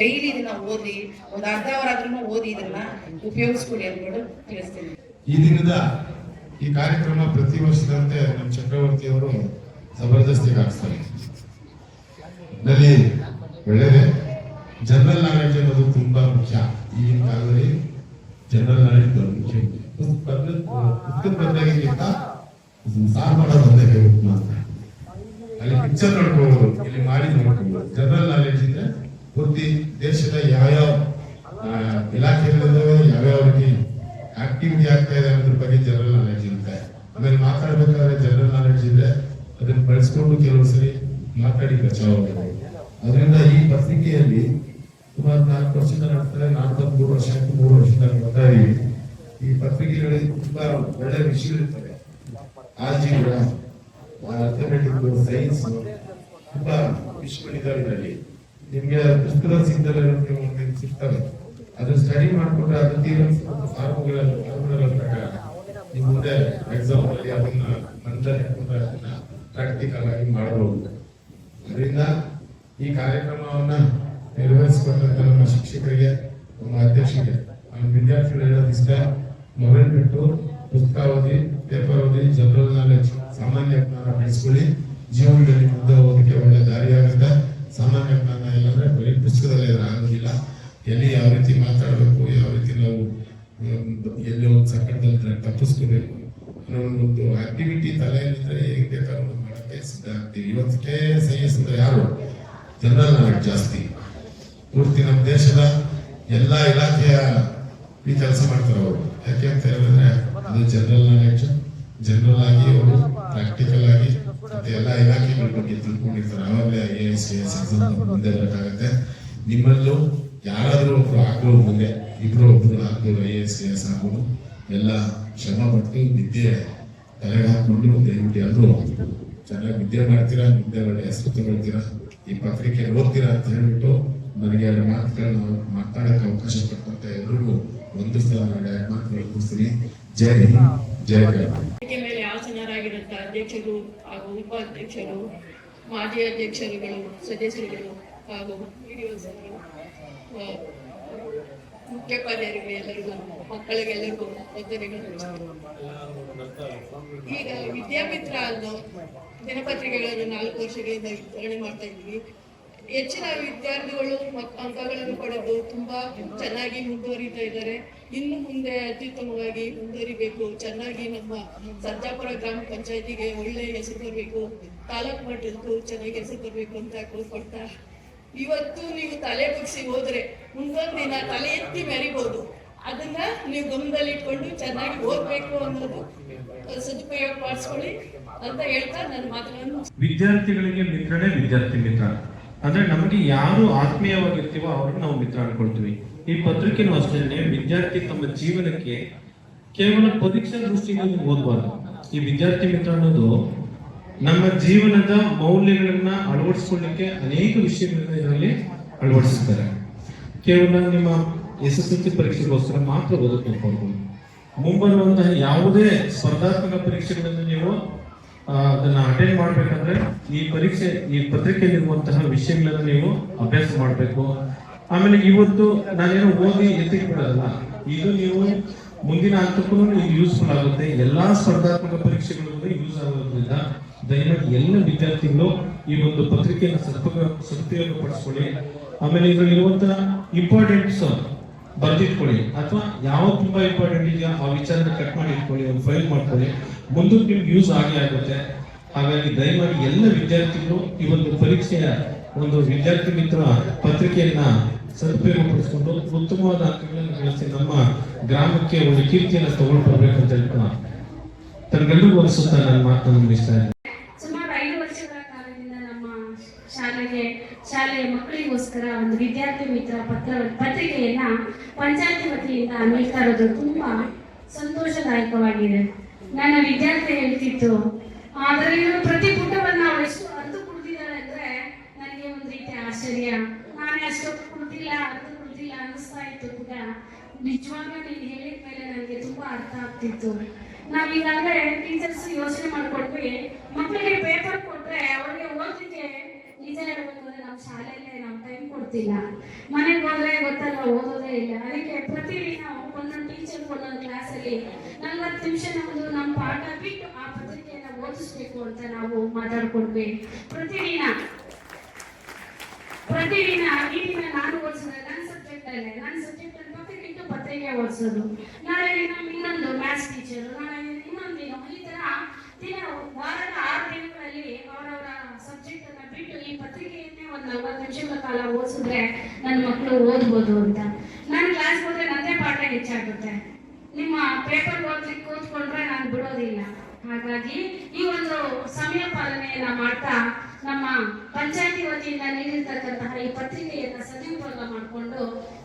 ಡೈಲಿ ಇದನ್ನ ಓದಿ, ಒಂದು ಅರ್ಧ ಅವರ್ ಆದ್ರೂ ಓದಿ ಇದನ್ನ ಉಪಯೋಗಿಸ್ಕೊಳ್ಳಿ ಅಂದ್ಕೊಂಡು ತಿಳಿಸ್ತೀನಿ. ಈ ದಿನದ ಈ ಕಾರ್ಯಕ್ರಮ ಪ್ರತಿ ವರ್ಷದಂತೆ ನಮ್ಮ ಚಕ್ರವರ್ತಿ ಅವರು ಜಬರ್ದಸ್ತಿಗೆ ಹಾಕ್ತಾರೆ ನಲ್ಲಿ ಒಳ್ಳೇದೆ ಜನರಲ್ ನಾಲೆಡ್ಜ್ ಅನ್ನೋದು ತುಂಬಾ ಮುಖ್ಯ. ಈಗಿನ ಕಾಲದಲ್ಲಿ ಜನರಲ್ ನಾಲೆಡ್ಜ್ ಬಹಳ ಮುಖ್ಯ. ಬದಲಾಗಿಕ್ಕಿಂತ ಸಾರ್ ಅಂತ ಅಲ್ಲಿ ಪಿಕ್ಚರ್ ನೋಡ್ಕೋಬಹುದು ಇಲ್ಲಿ ಮಾಡಿ ನೋಡ್ಕೋಬಹುದು ಜನರಲ್ ನಾಲೆಡ್ಜ್ ಇದ್ರೆ ಪೂರ್ತಿ ದೇಶದ ಯಾವ್ಯಾವ ಆ, ಇಲಾಖೆಗಳಿದಾವೆ ಯಾವ್ಯಾವ ರೀತಿ ಆಕ್ಟಿವಿಟಿ ಆಗ್ತಾ ಇದೆ ಅನ್ನೋದ್ರ ಬಗ್ಗೆ ಜನರಲ್ ನಾಲೆಡ್ಜ್ ಇರುತ್ತೆ. ಆಮೇಲೆ ಮಾತಾಡ್ಬೇಕಾದ್ರೆ ಜನರಲ್ ನಾಲೆಡ್ಜ್ ಇದ್ರೆ ಅದನ್ನ ಬಳಸ್ಕೊಂಡು ಕೆಲವು ಸರಿ ಮಾತಾಡಿ ಅದರಿಂದ ಈ ಪತ್ರಿಕೆಯಲ್ಲಿ ಸುಮಾರು ನಾಲ್ಕು ವರ್ಷದಿಂದ ನಡೆಸ್ತಾರೆ ನಾಲ್ಕು ಮೂರು ವರ್ಷ ಮೂರು ವರ್ಷದಿಂದ ನೋಡ್ತಾ ಇದೀವಿ ಈ ಪತ್ರಿಕೆಗಳಲ್ಲಿ ತುಂಬಾ ಒಳ್ಳೆ ವಿಷಯಗಳಿರ್ತವೆ ಆಲ್ಜಿಬ್ರ ಅಥಮೆಟಿಕ್ ಸೈನ್ಸ್ ತುಂಬಾ ವಿಷಯಗಳಿದ್ದಾವೆ ಇದರಲ್ಲಿ. ನಿಮ್ಗೆ ಪುಸ್ತಕ ನಿಮ್ಗೆ ಸಿಗ್ತವೆ. ಅದನ್ನ ಸ್ಟಡಿ ಮಾಡಿಕೊಂಡ್ರೆ ಅದ್ರ ಫಾರ್ಮುಗಳ ಫಾರ್ಮುಗಳ ಪ್ರಕಾರ. ನಿಮ್ ಮುಂದೆ ಎಕ್ಸಾಮ್ ಅಲ್ಲಿ ಅದನ್ನ ಬಂದರೆ ಅದನ್ನ ಆಗಿ ಮಾಡಬಹುದು. ಅದರಿಂದ ಈ ಕಾರ್ಯಕ್ರಮವನ್ನ ನಿರ್ವಹಿಸಿಕೊಟ್ಟಂತ ನಮ್ಮ ಶಿಕ್ಷಕರಿಗೆ ನಮ್ಮ ಅಧ್ಯಕ್ಷರಿಗೆ, ನಮ್ಮ ವಿದ್ಯಾರ್ಥಿಗಳು ಹೇಳೋದು ಇಷ್ಟ. ಮೊಬೈಲ್ ಬಿಟ್ಟು ಪುಸ್ತಕ ಓದಿ, ಪೇಪರ್ ಓದಿ, ಜನರಲ್ ನಾಲೆಜ್ ಸಾಮಾನ್ಯ ಜ್ಞಾನ ಬೆಳೆಸ್ಕೊಳ್ಳಿ. ಜೀವನದಲ್ಲಿ ಮುಂದೆ ಹೋಗೋದಕ್ಕೆ ಒಳ್ಳೆ ದಾರಿಯಾಗುತ್ತೆ ಸಾಮಾನ್ಯ ಜ್ಞಾನ ಇಲ್ಲಾಂದ್ರೆ ಬರೀ ಪುಸ್ತಕದಲ್ಲಿ ಆಗೋದಿಲ್ಲ. ಎಲ್ಲಿ ಯಾವ ರೀತಿ ಮಾತಾಡಬೇಕು, ಯಾವ ರೀತಿ ನಾವು ಎಲ್ಲಿ ಒಂದು ಸಂಕಟದಲ್ಲಿ ತಪ್ಪಿಸ್ಕೋಬೇಕು ಅನ್ನೋ ಒಂದು ಆಕ್ಟಿವಿಟಿ ತಲೆಯಲ್ಲಿದ್ರೆ ಹೇಗೆ ಬೇಕಾದ್ರೂ ಮಾಡಕ್ಕೆ ಎಸ್ ಸಹಿಸಿದ್ರೆ ಯಾರು? ಜನರಲ್ ನಾಲೆಡ್ಜ್ ಜಾಸ್ತಿ. ಪೂರ್ತಿ ನಮ್ಮ ದೇಶದ ಎಲ್ಲ ಇಲಾಖೆಯ ಈ ಕೆಲಸ ಮಾಡ್ತಾರೆ ಅವರು. ಯಾಕೆ ಅಂತ ಹೇಳಿದ್ರೆ, ಅದು ಜನರಲ್ ನಾಲೆಡ್ಜ್ ಜನರಲ್ ಆಗಿ ಅವರು ಪ್ರಾಕ್ಟಿಕಲ್ ಆಗಿ ಮತ್ತೆ ಎಲ್ಲಾ ಇಲಾಖೆಗಳ ಬಗ್ಗೆ ತಿಳ್ಕೊಂಡಿರ್ತಾರೆ. ಆವಾಗಲೇ I A S K S exam ಮುಂದೆ ಬರಕ್ಕಾಗತ್ತೆ. ನಿಮ್ಮಲ್ಲೂ ಯಾರಾದರೂ ಒಬ್ರು ಆಗ್ಬೋದು ಮುಂದೆ. ಇಬ್ರು ಒಬ್ರು ಆಗ್ಬೋದು I A S K S ಆಗ್ಬೋದು. ಎಲ್ಲ ಶ್ರಮ ಪಟ್ಟು ವಿದ್ಯೆ ತಲೆಗೆ ಹಾಕೊಂಡು ದಯವಿಟ್ಟು ಎಲ್ಲರೂ ಚೆನ್ನಾಗಿ ವಿದ್ಯೆ ಮಾಡ್ತೀರಾ? ವಿದ್ಯೆ ಒಳ್ಳೆ ಹೆಸರು ತಗೊಳ್ತೀರಾ? ಈ ಪತ್ರಿಕೆ ಓದ್ತೀರಾ ಅಂತ ಹೇಳ್ಬಿಟ್ಟು ನನಗೆ ಎರಡು ಮಾತುಗಳನ್ನ ಮಾತಾಡಕ್ಕೆ ಅವಕಾಶ ಕೊಟ್ಟಂತ ಎಲ್ರಿಗೂ ಒಂದು ಸಲ ನಾನು ಎರಡು ಮಾತುಗಳು ಕೊಡ್ತೀನಿ ಜೈ ಹಿಂದ್ ಜಯ ಕರ್ನಾಟಕ ಮೇಲೆ ಆಸನರಾಗಿರುವಂತ ಅಧ್ಯಕ್ಷರು ಹಾಗೂ ಉಪಾಧ್ಯಕ್ಷರು, ಮಾಜಿ ಅಧ್ಯಕ್ಷರುಗಳು, ಸದಸ್ಯರುಗಳು ಹಾಗೂ ಮುಖ್ಯೋಪಾಧ್ಯಾಯರಿಗೆ ಎಲ್ಲರಿಗೂ ಮಕ್ಕಳಿಗೆಲ್ಲರಿಗೂ ಈಗ ವಿದ್ಯಾಮಿತ್ರ ಅನ್ನೋ ದಿನಪತ್ರಿಕೆಗಳನ್ನು ನಾಲ್ಕು ವರ್ಷಗಳಿಂದ ವಿತರಣೆ ಮಾಡ್ತಾ ಇದ್ವಿ ಹೆಚ್ಚಿನ ವಿದ್ಯಾರ್ಥಿಗಳು ಅಂಕಗಳನ್ನು ಪಡೆದು ತುಂಬಾ ಚೆನ್ನಾಗಿ ಮುಂದುವರಿತಾ ಇದ್ದಾರೆ. ಇನ್ನು ಮುಂದೆ ಅತ್ಯುತ್ತಮವಾಗಿ ಮುಂದುವರಿಬೇಕು. ಚೆನ್ನಾಗಿ ನಮ್ಮ ಸರ್ಜಾಪುರ ಗ್ರಾಮ ಪಂಚಾಯತಿಗೆ ಒಳ್ಳೆ ಹೆಸರು ಬರಬೇಕು ತಾಲೂಕು ಮಟ್ಟಕ್ಕೂ ಚೆನ್ನಾಗಿ ಹೆಸರು ಬರಬೇಕು ಅಂತ ಕೋರ್ಕೊಳ್ತಾ ಇವತ್ತು ನೀವು ತಲೆ ಬಗ್ಸಿ ಹೋದ್ರೆ ಮುಂದೊಂದು ದಿನ ತಲೆ ಎತ್ತಿ ಮೆರಿಬಹುದು ಅದನ್ನ ನೀವು ಗಮನದಲ್ಲಿಟ್ಕೊಂಡು ಚೆನ್ನಾಗಿ ಓದ್ಬೇಕು ಅನ್ನೋದು ಸದುಪಯೋಗ ಮಾಡಿಸ್ಕೊಳ್ಳಿ ಅಂತ ಹೇಳ್ತಾ ನನ್ನ ಮಾತುಗಳನ್ನು ವಿದ್ಯಾರ್ಥಿಗಳಿಗೆ ಮಿತ್ರನೇ ವಿದ್ಯಾರ್ಥಿ ಮಿತ್ರ. ಅಂದ್ರೆ ನಮಗೆ ಯಾರು ಆತ್ಮೀಯವಾಗಿರ್ತೀವೋ ಅವ್ರನ್ನ ನಾವು ಮಿತ್ರ ಅನ್ಕೊಳ್ತೀವಿ. ಈ ಪತ್ರಿಕೆನೂ ಅಷ್ಟೇ ವಿದ್ಯಾರ್ಥಿ ತಮ್ಮ ಜೀವನಕ್ಕೆ ಕೇವಲ ಪರೀಕ್ಷಾ ದೃಷ್ಟಿಯಿಂದ ಓದಬಾರ್ದು. ಈ ವಿದ್ಯಾರ್ಥಿ ಮಿತ್ರ ಅನ್ನೋದು ನಮ್ಮ ಜೀವನದ ಮೌಲ್ಯಗಳನ್ನ ಅಳವಡಿಸ್ಕೊಳ್ಳಿಕ್ಕೆ ಅನೇಕ ವಿಷಯಗಳನ್ನ ಇದರಲ್ಲಿ ಅಳವಡಿಸ್ತಾರೆ. ಕೇವಲ ನಿಮ್ಮ ಎಸ್ ಎಸ್ ಪರೀಕ್ಷೆಗೋಸ್ಕರ ಮಾತ್ರ ಓದಬೇಕು ಮುಂಬರುವಂತಹ ಯಾವುದೇ ಸ್ಪರ್ಧಾತ್ಮಕ ಪರೀಕ್ಷೆಗಳನ್ನು ನೀವು ಅದನ್ನು ಅಟೆಂಡ್ ಮಾಡಬೇಕಂದ್ರೆ ಈ ಪರೀಕ್ಷೆ, ಈ ಪತ್ರಿಕೆಯಲ್ಲಿರುವಂತಹ ವಿಷಯಗಳನ್ನು ನೀವು ಅಭ್ಯಾಸ ಮಾಡಬೇಕು. ಆಮೇಲೆ ಇವತ್ತು ನಾನೇನು ಓದಿ ಎತ್ತಿಕ್ ಇದು ನೀವು ಮುಂದಿನ ಹಂತಕ್ಕೂ ಯೂಸ್ಫುಲ್ ಆಗುತ್ತೆ. ಎಲ್ಲಾ ಸ್ಪರ್ಧಾತ್ಮಕ ಪರೀಕ್ಷೆಗಳಲ್ಲೂ ಯೂಸ್ ಆಗೋದ್ರಿಂದ ದಯಮಾಡಿ ಎಲ್ಲ ವಿದ್ಯಾರ್ಥಿಗಳು ಈ ಒಂದು ಪತ್ರಿಕೆಯನ್ನು ಸದುಪಯೋಗ ಸದುಪಯೋಗ ಪಡಿಸ್ಕೊಳ್ಳಿ ಆಮೇಲೆ ಇದರಲ್ಲಿರುವಂತಹ ಇಂಪಾರ್ಟೆಂಟ್ಸ್ ಬರ್ದಿಟ್ಕೊಳ್ಳಿ. ಅಥವಾ ಯಾವ ತುಂಬಾ ಇಂಪಾರ್ಟೆಂಟ್ ಇದೆಯೋ ಆ ವಿಚಾರನ ಕಟ್ ಮಾಡಿ ಇಟ್ಕೊಳ್ಳಿ, ಒಂದು ಫೈಲ್ ಮಾಡ್ಕೊಳ್ಳಿ. ಮುಂದಕ್ಕೆ ನಿಮ್ಗೆ ಯೂಸ್ ಆಗೇ ಆಗುತ್ತೆ. ಹಾಗಾಗಿ ದಯಮಾಡಿ ಎಲ್ಲ ವಿದ್ಯಾರ್ಥಿಗಳು ಈ ಒಂದು ಪರೀಕ್ಷೆಯ ಒಂದು ವಿದ್ಯಾರ್ಥಿ ಮಿತ್ರ ಪತ್ರಿಕೆಯನ್ನ ಸದುಪಯೋಗ ಪಡಿಸ್ಕೊಂಡು ಉತ್ತಮವಾದ ಅಂಕಗಳನ್ನು ಗಳಿಸಿ ನಮ್ಮ ಗ್ರಾಮಕ್ಕೆ ಒಂದು ಕೀರ್ತಿಯನ್ನು ತಗೊಂಡು ಅಂತ ಹೇಳ್ತಾ ತನಗೆಲ್ಲರಿಗೂ ಅನಿಸುತ್ತಾ ನನ್ನ ಮಾತನ್ನು ಮುಗಿಸ್ತಾ ಇದ್ದೀನಿ ಸುಮಾರು ಐದು ವರ್ಷಗಳ ಕಾಲದಿಂದ ನಮ್ಮ ಶಾಲೆಗೆ ಶಾಲೆಯ ಮಕ್ಕಳಿಗೋಸ್ಕರ ಒಂದು ವಿದ್ಯಾರ್ಥಿ ಮಿತ್ರ ಪತ್ರ, ಪತ್ರಿಕೆಯನ್ನ ಪಂಚಾಯತಿ ವತಿಯಿಂದ ನೀಡ್ತಾ ಇರೋದು ತುಂಬಾ ಸಂತೋಷದಾಯಕವಾಗಿದೆ. ನನ್ನ ವಿದ್ಯಾರ್ಥಿ ಹೇಳ್ತಿತ್ತು ಅದರಲ್ಲಿರೋ ಪ್ರತಿ ಪುಟವನ್ನ ಅವಳು ಎಷ್ಟು ಅರ್ಥ ಕುಡ್ದಿದ್ದಾಳೆ ಅಂದ್ರೆ ನನಗೆ ಒಂದು ರೀತಿ ಆಶ್ಚರ್ಯ. ನಾನೇ ಅಷ್ಟೊತ್ತು ಕುಡ್ದಿಲ್ಲ ಅರ್ಥ ಕುಡ್ದಿಲ್ಲ ಅನ್ನಿಸ್ತಾ ಇತ್ತು ಕೂಡ. ನಿಜವಾಗ್ಲೂ ನೀನು ಹೇಳಿದ ಮೇಲೆ ನನಗೆ ತುಂಬಾ ಅರ್ಥ ಆಗ್ತಿತ್ತು. ನಾವೀಗಾಗಲೇ ಟೀಚರ್ಸ್ ಯೋಚನೆ ಮಾಡ್ಕೊಟ್ವಿ ಮಕ್ಕಳಿಗೆ ಪೇಪರ್ ಕೊಟ್ರೆ ಅವ್ರಿಗೆ ಓದಲಿಕ್ಕೆ ನಿಜ ಹೇಳ್ಬೇಕು ಅಂದ್ರೆ ನಮ್ಮ ಶಾಲೆಯಲ್ಲೇ ನಾವು ಟೈಮ್ ಕೊಡ್ತಿಲ್ಲ. ಮನೆಗೆ ಹೋದ್ರೆ ಗೊತ್ತಲ್ಲ ಓದೋದೇ ಇಲ್ಲ. ಅದಕ್ಕೆ ಪ್ರತಿದಿನ ಒಂದೊಂದು ಟೀಚರ್ ಒಂದೊಂದು ಕ್ಲಾಸಲ್ಲಿ ನಲ್ವತ್ತು ನಿಮಿಷ ನಮ್ದು ನಮ್ಮ ಪಾಠ ಬಿಟ್ಟು ಆ ಪತ್ರಿಕೆಯನ್ನ ಓದಿಸ್ಬೇಕು ಅಂತ ನಾವು ಮಾತಾಡ್ಕೊಂಡ್ವಿ ಪ್ರತಿದಿನ. ಪ್ರತಿದಿನ ಈ ದಿನ ನಾನು ಓದಿಸಿದ್ರೆ ನನ್ನ ಸಬ್ಜೆಕ್ಟ್ ಅಲ್ಲೇ. ನನ್ನ ಸಬ್ಜೆಕ್ಟ್ ಅಲ್ಲಿ ಪತ್ರಿಕೆ ಇಟ್ಟು ಪತ್ರಿಕೆ ಓದಿಸೋದು. ನಾಳೆ ದಿನ ಇನ್ನೊಂದು ಮ್ಯಾಥ್ಸ್ ಟೀಚರ್ ನಾಳೆ ಇನ್ನೊಂದು ದಿನ ಈ ತರ ದಿನ ವಾರದ ಆರು ದಿನಗಳಲ್ಲಿ ಅವರವರ ಸಬ್ಜೆಕ್ಟ್ ಅನ್ನ ಬಿಟ್ಟು ಈ ಪತ್ರಿಕೆಯನ್ನೇ ಒಂದು ನಲವತ್ತು ನಿಮಿಷಗಳ ಕಾಲ ಓದಿಸಿದ್ರೆ ನನ್ನ ಮಕ್ಕಳು ಓದ್ಬೋದು ಅಂತ. ನಾನು ಕ್ಲಾಸ್ ಹೋದ್ರೆ ನಂದೇ ಪಾಠ ಹೆಚ್ಚಾಗುತ್ತೆ. ನಿಮ್ಮ ಪೇಪರ್ ಓದ್ಲಿಕ್ಕೆ ಕೂತ್ಕೊಂಡ್ರೆ ನಾನು ಬಿಡೋದಿಲ್ಲ. ಹಾಗಾಗಿ ಈ ಒಂದು ಸಮಯ ಪಾಲನೆಯನ್ನ ಮಾಡ್ತಾ ನಮ್ಮ ಪಂಚಾಯತಿ ವತಿಯಿಂದ ನೀಡಿರ್ತಕ್ಕಂತಹ ಈ ಪತ್ರಿಕೆಯನ್ನ ಸದುಪಯೋಗ ಮಾಡಿಕೊಂಡು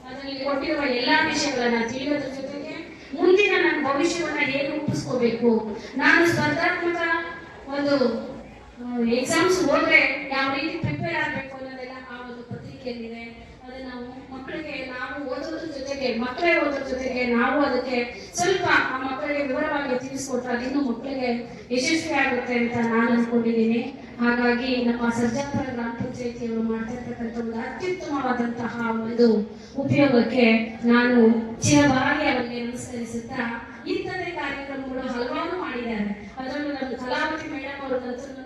ಅದರಲ್ಲಿ ಕೊಟ್ಟಿರುವ ಎಲ್ಲಾ ವಿಷಯಗಳನ್ನ ತಿಳಿಯೋದ್ರ ಜೊತೆಗೆ ಮುಂದಿನ ನನ್ನ ಭವಿಷ್ಯವನ್ನ ಹೇಗೆ ರೂಪಿಸ್ಕೋಬೇಕು? ನಾನು ಸ್ಪರ್ಧಾತ್ಮಕ ಎಕ್ಸಾಮ್ಸ್ ಹೋದ್ರೆ ಯಾವ ರೀತಿ ಪ್ರಿಪೇರ್ ಆಗಬೇಕು ಅನ್ನೋದೆಲ್ಲ ಆ ಒಂದು ಪತ್ರಿಕೆಯಲ್ಲಿದೆ. ಅದನ್ನ ನಾವು ಮಕ್ಕಳಿಗೆ ನಾವು ಓದೋದ್ರ ಜೊತೆಗೆ, ಮಕ್ಕಳೇ ಓದೋದ್ರ ಜೊತೆಗೆ ನಾವು ಅದಕ್ಕೆ ಸ್ವಲ್ಪ ಆ ಮಕ್ಕಳಿಗೆ ವಿವರವಾಗಿ ತಿಳಿಸ್ಕೊಟ್ರೆ ಅದಿನ್ನೂ ಮಕ್ಕಳಿಗೆ ಯಶಸ್ವಿ ಆಗುತ್ತೆ ಅಂತ ನಾನು ಅನ್ಕೊಂಡಿದ್ದೀನಿ. ಹಾಗಾಗಿ ನಮ್ಮ ಸರ್ಜಾಪುರ ಗ್ರಾಮ ಪಂಚಾಯತಿಯವರು ಮಾಡ್ತಾ ಒಂದು ಅತ್ಯುತ್ತಮವಾದಂತಹ ಒಂದು ಉಪಯೋಗಕ್ಕೆ ನಾನು ಚಿರಭಾಗಿ ಅವರಿಗೆ ನಮಸ್ಕರಿಸುತ್ತಾ ಇಂಥದೇ ಕಾರ್ಯಕ್ರಮಗಳು ಹಲವಾರು ಮಾಡಿದ್ದಾರೆ. ಅದರಲ್ಲೂ ನಮ್ಮ ಕಲಾವತಿ ಮೇಡಮ್ ಅವರು ಆ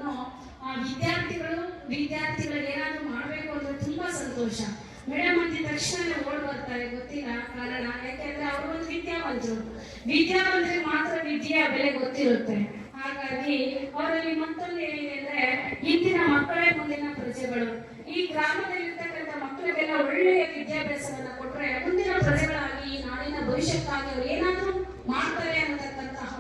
ವಿದ್ಯಾರ್ಥಿಗಳು ವಿದ್ಯಾರ್ಥಿಗಳಿಗೆ ಏನಾದ್ರು ಮಾಡಬೇಕು ಅಂದ್ರೆ ತುಂಬಾ ಸಂತೋಷ. ಮೇಡಮ್ ಅಂದಿದ ತಕ್ಷಣ ಓಡ್ ಬರ್ತಾರೆ ಗೊತ್ತಿಲ್ಲ ಕಾರಣ. ಯಾಕೆಂದ್ರೆ ಅವರು ಒಂದು ವಿದ್ಯಾವಂತರು. ವಿದ್ಯಾವಂತರಿಗೆ ಮಾತ್ರ ವಿದ್ಯೆಯ ಬೆಲೆ ಗೊತ್ತಿರುತ್ತೆ. ಹಾಗಾಗಿ ಅವರಲ್ಲಿ ಮತ್ತೊಂದು ಏನಿದೆ ಅಂದ್ರೆ, ಇಂದಿನ ಮಕ್ಕಳೇ ಮುಂದಿನ ಪ್ರಜೆಗಳು. ಈ ಗ್ರಾಮದಲ್ಲಿರ್ತಕ್ಕಂಥ ಮಕ್ಕಳಿಗೆಲ್ಲ ಒಳ್ಳೆಯ ವಿದ್ಯಾಭ್ಯಾಸವನ್ನ ಕೊಟ್ರೆ ಮುಂದಿನ ಪ್ರಜೆಗಳಾಗಿ ನಾಡಿನ ಭವಿಷ್ಯಕ್ಕಾಗಿ ಅವರು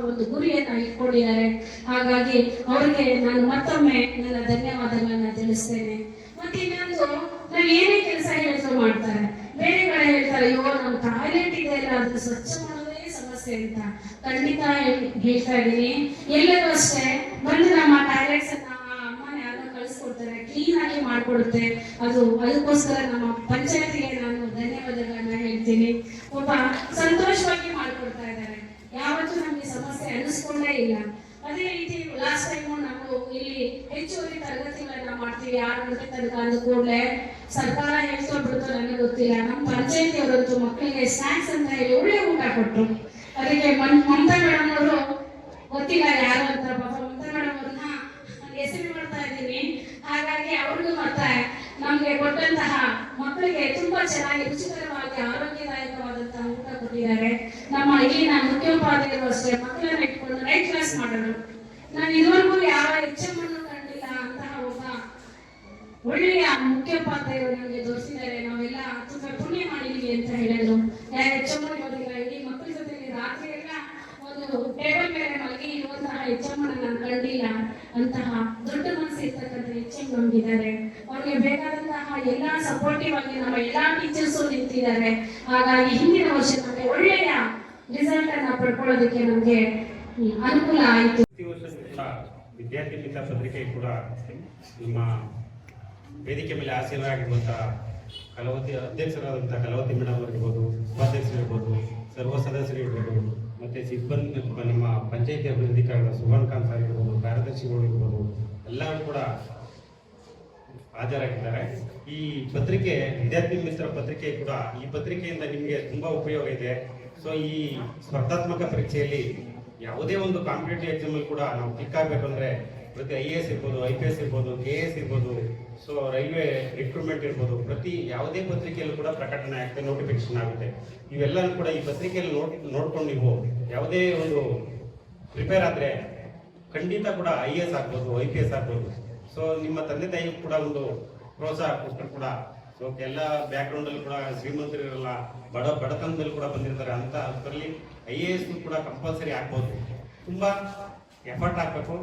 ಒಂದು ಗುರಿಯನ್ನ ಇಟ್ಕೊಂಡಿದ್ದಾರೆ. ಹಾಗಾಗಿ ಅವರಿಗೆ ನಾನು ಮತ್ತೊಮ್ಮೆ ನನ್ನ ಧನ್ಯವಾದಗಳನ್ನ ತಿಳಿಸ್ತೇನೆ. ಮತ್ತೆ ಇನ್ನೊಂದು, ನಾವು ಏನೇ ಕೆಲಸ ಹೇಳಿದ್ರು ಮಾಡ್ತಾರೆ. ಬೇರೆ ಕಡೆ ಹೇಳ್ತಾರೆ, ಅಯ್ಯೋ ನಮ್ಮ ಟಾಯ್ಲೆಟ್ ಇದೆ ಅಲ್ಲ ಅದನ್ನ ಸ್ವಚ್ಛ ಮಾಡೋದೇ ಸಮಸ್ಯೆ ಅಂತ. ಖಂಡಿತ ಹೇಳ್- ಹೇಳ್ತಾ ಇದ್ದೀನಿ. ಎಲ್ಲರೂ ಅಷ್ಟೇ, ಬಂದು ನಮ್ಮ ಟಾಯ್ಲೆಟ್ಸ್ ಕಳಿಸ್ಕೊಡ್ತಾರೆ ಕ್ಲೀನ್ ಆಗಿ ಮಾಡ್ಕೊಡುತ್ತೆ. ಅದು, ಅದಕ್ಕೋಸ್ಕರ ನಮ್ಮ ಪಂಚಾಯತಿಗೆ ನಾನು ಧನ್ಯವಾದಗಳನ್ನ ಹೇಳ್ತೀನಿ. ಒಬ್ಬ ಸಂತೋಷವಾಗಿ ಮಾಡ್ಕೊಡ್ತಾ ಇದ್ದಾರೆ. ಯಾವತ್ತೂ ನಮಗೆ ಸಮಸ್ಯೆ ಅನಿಸ್ಕೊಂಡೇ ಇಲ್ಲ. ಅದೇ ರೀತಿ ಲಾಸ್ಟ್ ಟೈಮು ನಾವು ಇಲ್ಲಿ ಹೆಚ್ಚುವರಿ ತರಗತಿಗಳನ್ನ ಮಾಡ್ತೀವಿ. ಆರು ಗಂಟೆ ತನಕ ಅಂದ ಕೂಡಲೇ ಸರ್ಕಾರ ಹೇಳ್ತೋ ಬಿಡುತ್ತೋ ನನಗೆ ಗೊತ್ತಿಲ್ಲ. ನಮ್ಮ ಪಂಚಾಯತಿ ಅವರಂತೂ ಮಕ್ಕಳಿಗೆ ಸ್ನಾಕ್ಸ್ ಅಂತ ಹೇಳಿ ಒಳ್ಳೆ ಊಟ ಕೊಟ್ಟರು ಅದಕ್ಕೆ ಮನ್- ಮಮತಾ ಮೇಡಮ್ ಅವರು, ಗೊತ್ತಿಲ್ಲ ಯಾರು ಅಂತ ಪಾಪ ಮಮತಾ ಮೇಡಮ್ ಅವ್ರನ್ನ ಹೆಸರು ಮಾಡ್ತಾ ಇದ್ದೀನಿ. ಹಾಗಾಗಿ ಅವ್ರಿಗೂ ಮತ್ತೆ ನಮ್ಗೆ ಕೊಟ್ಟಂತಹ ಮಕ್ಕಳಿಗೆ ತುಂಬಾ ಚೆನ್ನಾಗಿ ರುಚಿಕರವಾಗಿ ಆರೋಗ್ಯದಾಯಕವಾದಂತಹ ಊಟ ಕೊಟ್ಟಿದ್ದಾರೆ. ನಮ್ಮ ಇಲ್ಲಿನ ಮುಖ್ಯೋಪಾಧ್ಯಾಯರು ಅಷ್ಟೇ, ಮಕ್ಕಳನ್ನ ಇಟ್ಕೊಂಡು ನೈಟ್ ಕ್ಲಾಸ್ ಮಾಡೋರು. ನಾನು ಇದುವರೆಗೂ ಯಾವ ಎಚ್ ಕಂಡಿಲ್ಲ ಅಂತಹ ಒಬ್ಬ ಒಳ್ಳೆಯ ಮುಖ್ಯೋಪಾಧ್ಯಾಯರು ನಮಗೆ ತೋರಿಸಿದ್ದಾರೆ. ನಾವೆಲ್ಲ ತುಂಬಾ ಪುಣ್ಯ ಮಾಡಿದೀವಿ ಅಂತ ಹೇಳಿದ್ರು. ಯಾರು ಎಚ್ ಎಂ ಇರೋದಿಲ್ಲ ಇಡೀ ಮಕ್ಕಳ ಜೊತೆಗೆ ರಾತ್ರಿ ಎಲ್ಲ ಒಂದು ಟೇಬಲ್ ಮೇಲೆ ಇರುವಂತಹ ಎಚ್ ನಾನು ಕಂಡಿಲ್ಲ ಅಂತಹ ದೊಡ್ಡ ಮನಸ್ಸು ಇರ್ತಕ್ಕಂಥ ಎಚ್ ನಮ್ಗಿದ್ದಾರೆ. ಅವ್ರಿಗೆ ಬೇಕಾದಂತಹ ಎಲ್ಲಾ ಸಪೋರ್ಟಿವ್ ಆಗಿ ನಮ್ಮ ಎಲ್ಲಾ ಟೀಚರ್ಸ್ ನಿಂತಿದ್ದಾರೆ. ಹಾಗಾಗಿ ಹಿಂದಿನ ವರ್ಷ ನಮಗೆ ಒಳ್ಳೆಯ ರಿಸಲ್ಟ್ ಅನ್ನ ಪಡ್ಕೊಳ್ಳೋದಕ್ಕೆ ನಮ್ಗೆ ಅನುಕೂಲ ಆಯಿತು. ವಿದ್ಯಾರ್ಥಿ ಮಿತ್ರ ಪತ್ರಿಕೆ ಕೂಡ ನಿಮ್ಮ ವೇದಿಕೆ ಮೇಲೆ ಆಸೀನರಾಗಿರುವಂತಹ ಕಲವತಿ, ಅಧ್ಯಕ್ಷರಾದಂತಹ ಕಲವತಿ ಮೇಡಮ್ ಮಾತಾಸ್ ಇರ್ಬೋದು ಸರ್ವ ಸದಸ್ಯರಿರ್ಬೋದು ಮತ್ತು ಸಿಬ್ಬಂದಿ ನಮ್ಮ ಪಂಚಾಯಿತಿ ಅಭಿವೃದ್ಧಿಕಾರರ ಸುಭಾನ್ ಖಾನ್ ಸರ್ ಇರ್ಬೋದು ಕಾರ್ಯದರ್ಶಿಗಳು ಇರ್ಬೋದು, ಎಲ್ಲರೂ ಕೂಡ ಹಾಜರಾಗಿದ್ದಾರೆ. ಈ ಪತ್ರಿಕೆ, ವಿದ್ಯಾರ್ಥಿ ಮಿತ್ರ ಪತ್ರಿಕೆ ಕೂಡ ಈ ಪತ್ರಿಕೆಯಿಂದ ನಿಮಗೆ ತುಂಬಾ ಉಪಯೋಗ ಇದೆ. ಸೊ ಈ ಸ್ಪರ್ಧಾತ್ಮಕ ಪರೀಕ್ಷೆಯಲ್ಲಿ ಯಾವುದೇ ಒಂದು ಕಾಂಪಿಟೇಟಿವ್ ಎಕ್ಸಾಮಲ್ಲಿ ಕೂಡ ನಾವು ಕ್ಲಿಕ್ ಆಗಬೇಕಂದ್ರೆ ಪ್ರತಿ ಐ ಎ ಎಸ್ ಇರ್ಬೋದು ಐ ಪಿ ಎಸ್ ಇರ್ಬೋದು ಕೆ ಎಸ್ ಇರ್ಬೋದು ಸೊ ರೈಲ್ವೆ ರಿಕ್ರೂಟ್ಮೆಂಟ್ ಇರ್ಬೋದು, ಪ್ರತಿ ಯಾವುದೇ ಪತ್ರಿಕೆಯಲ್ಲೂ ಕೂಡ ಪ್ರಕಟಣೆ ಆಗುತ್ತೆ ನೋಟಿಫಿಕೇಶನ್ ಆಗುತ್ತೆ. ಇವೆಲ್ಲನೂ ಕೂಡ ಈ ಪತ್ರಿಕೆಯಲ್ಲಿ ನೋಡ್, ನೋಡ್ಕೊಂಡು ನೀವು ಯಾವುದೇ ಒಂದು ಪ್ರಿಪೇರ್ ಆದರೆ ಖಂಡಿತ ಕೂಡ ಐ ಎ ಎಸ್ ಆಗ್ಬೋದು ಐ ಪಿ ಎಸ್ ಆಗ್ಬೋದು. ಸೊ ನಿಮ್ಮ ತಂದೆ ತಾಯಿ ಕೂಡ ಒಂದು ಪ್ರೋತ್ಸಾಹ ಕೊಟ್ಟರು ಕೂಡ ಸೊ ಎಲ್ಲ ಬ್ಯಾಕ್ ಗ್ರೌಂಡ್ ಅಲ್ಲಿ ಕೂಡ ಶ್ರೀಮಂತರಿರಲ್ಲ, ಬಡ, ಬಡತನದಲ್ಲಿ ಕೂಡ ಬಂದಿರ್ತಾರೆ ಅಂತ ಅದರಲ್ಲಿ ಐ ಎ ಎಸ್ ಕೂಡ ಕಂಪಲ್ಸರಿ ಆಗ್ಬೋದು. ತುಂಬ ಎಫರ್ಟ್ ಹಾಕ್ಬೇಕು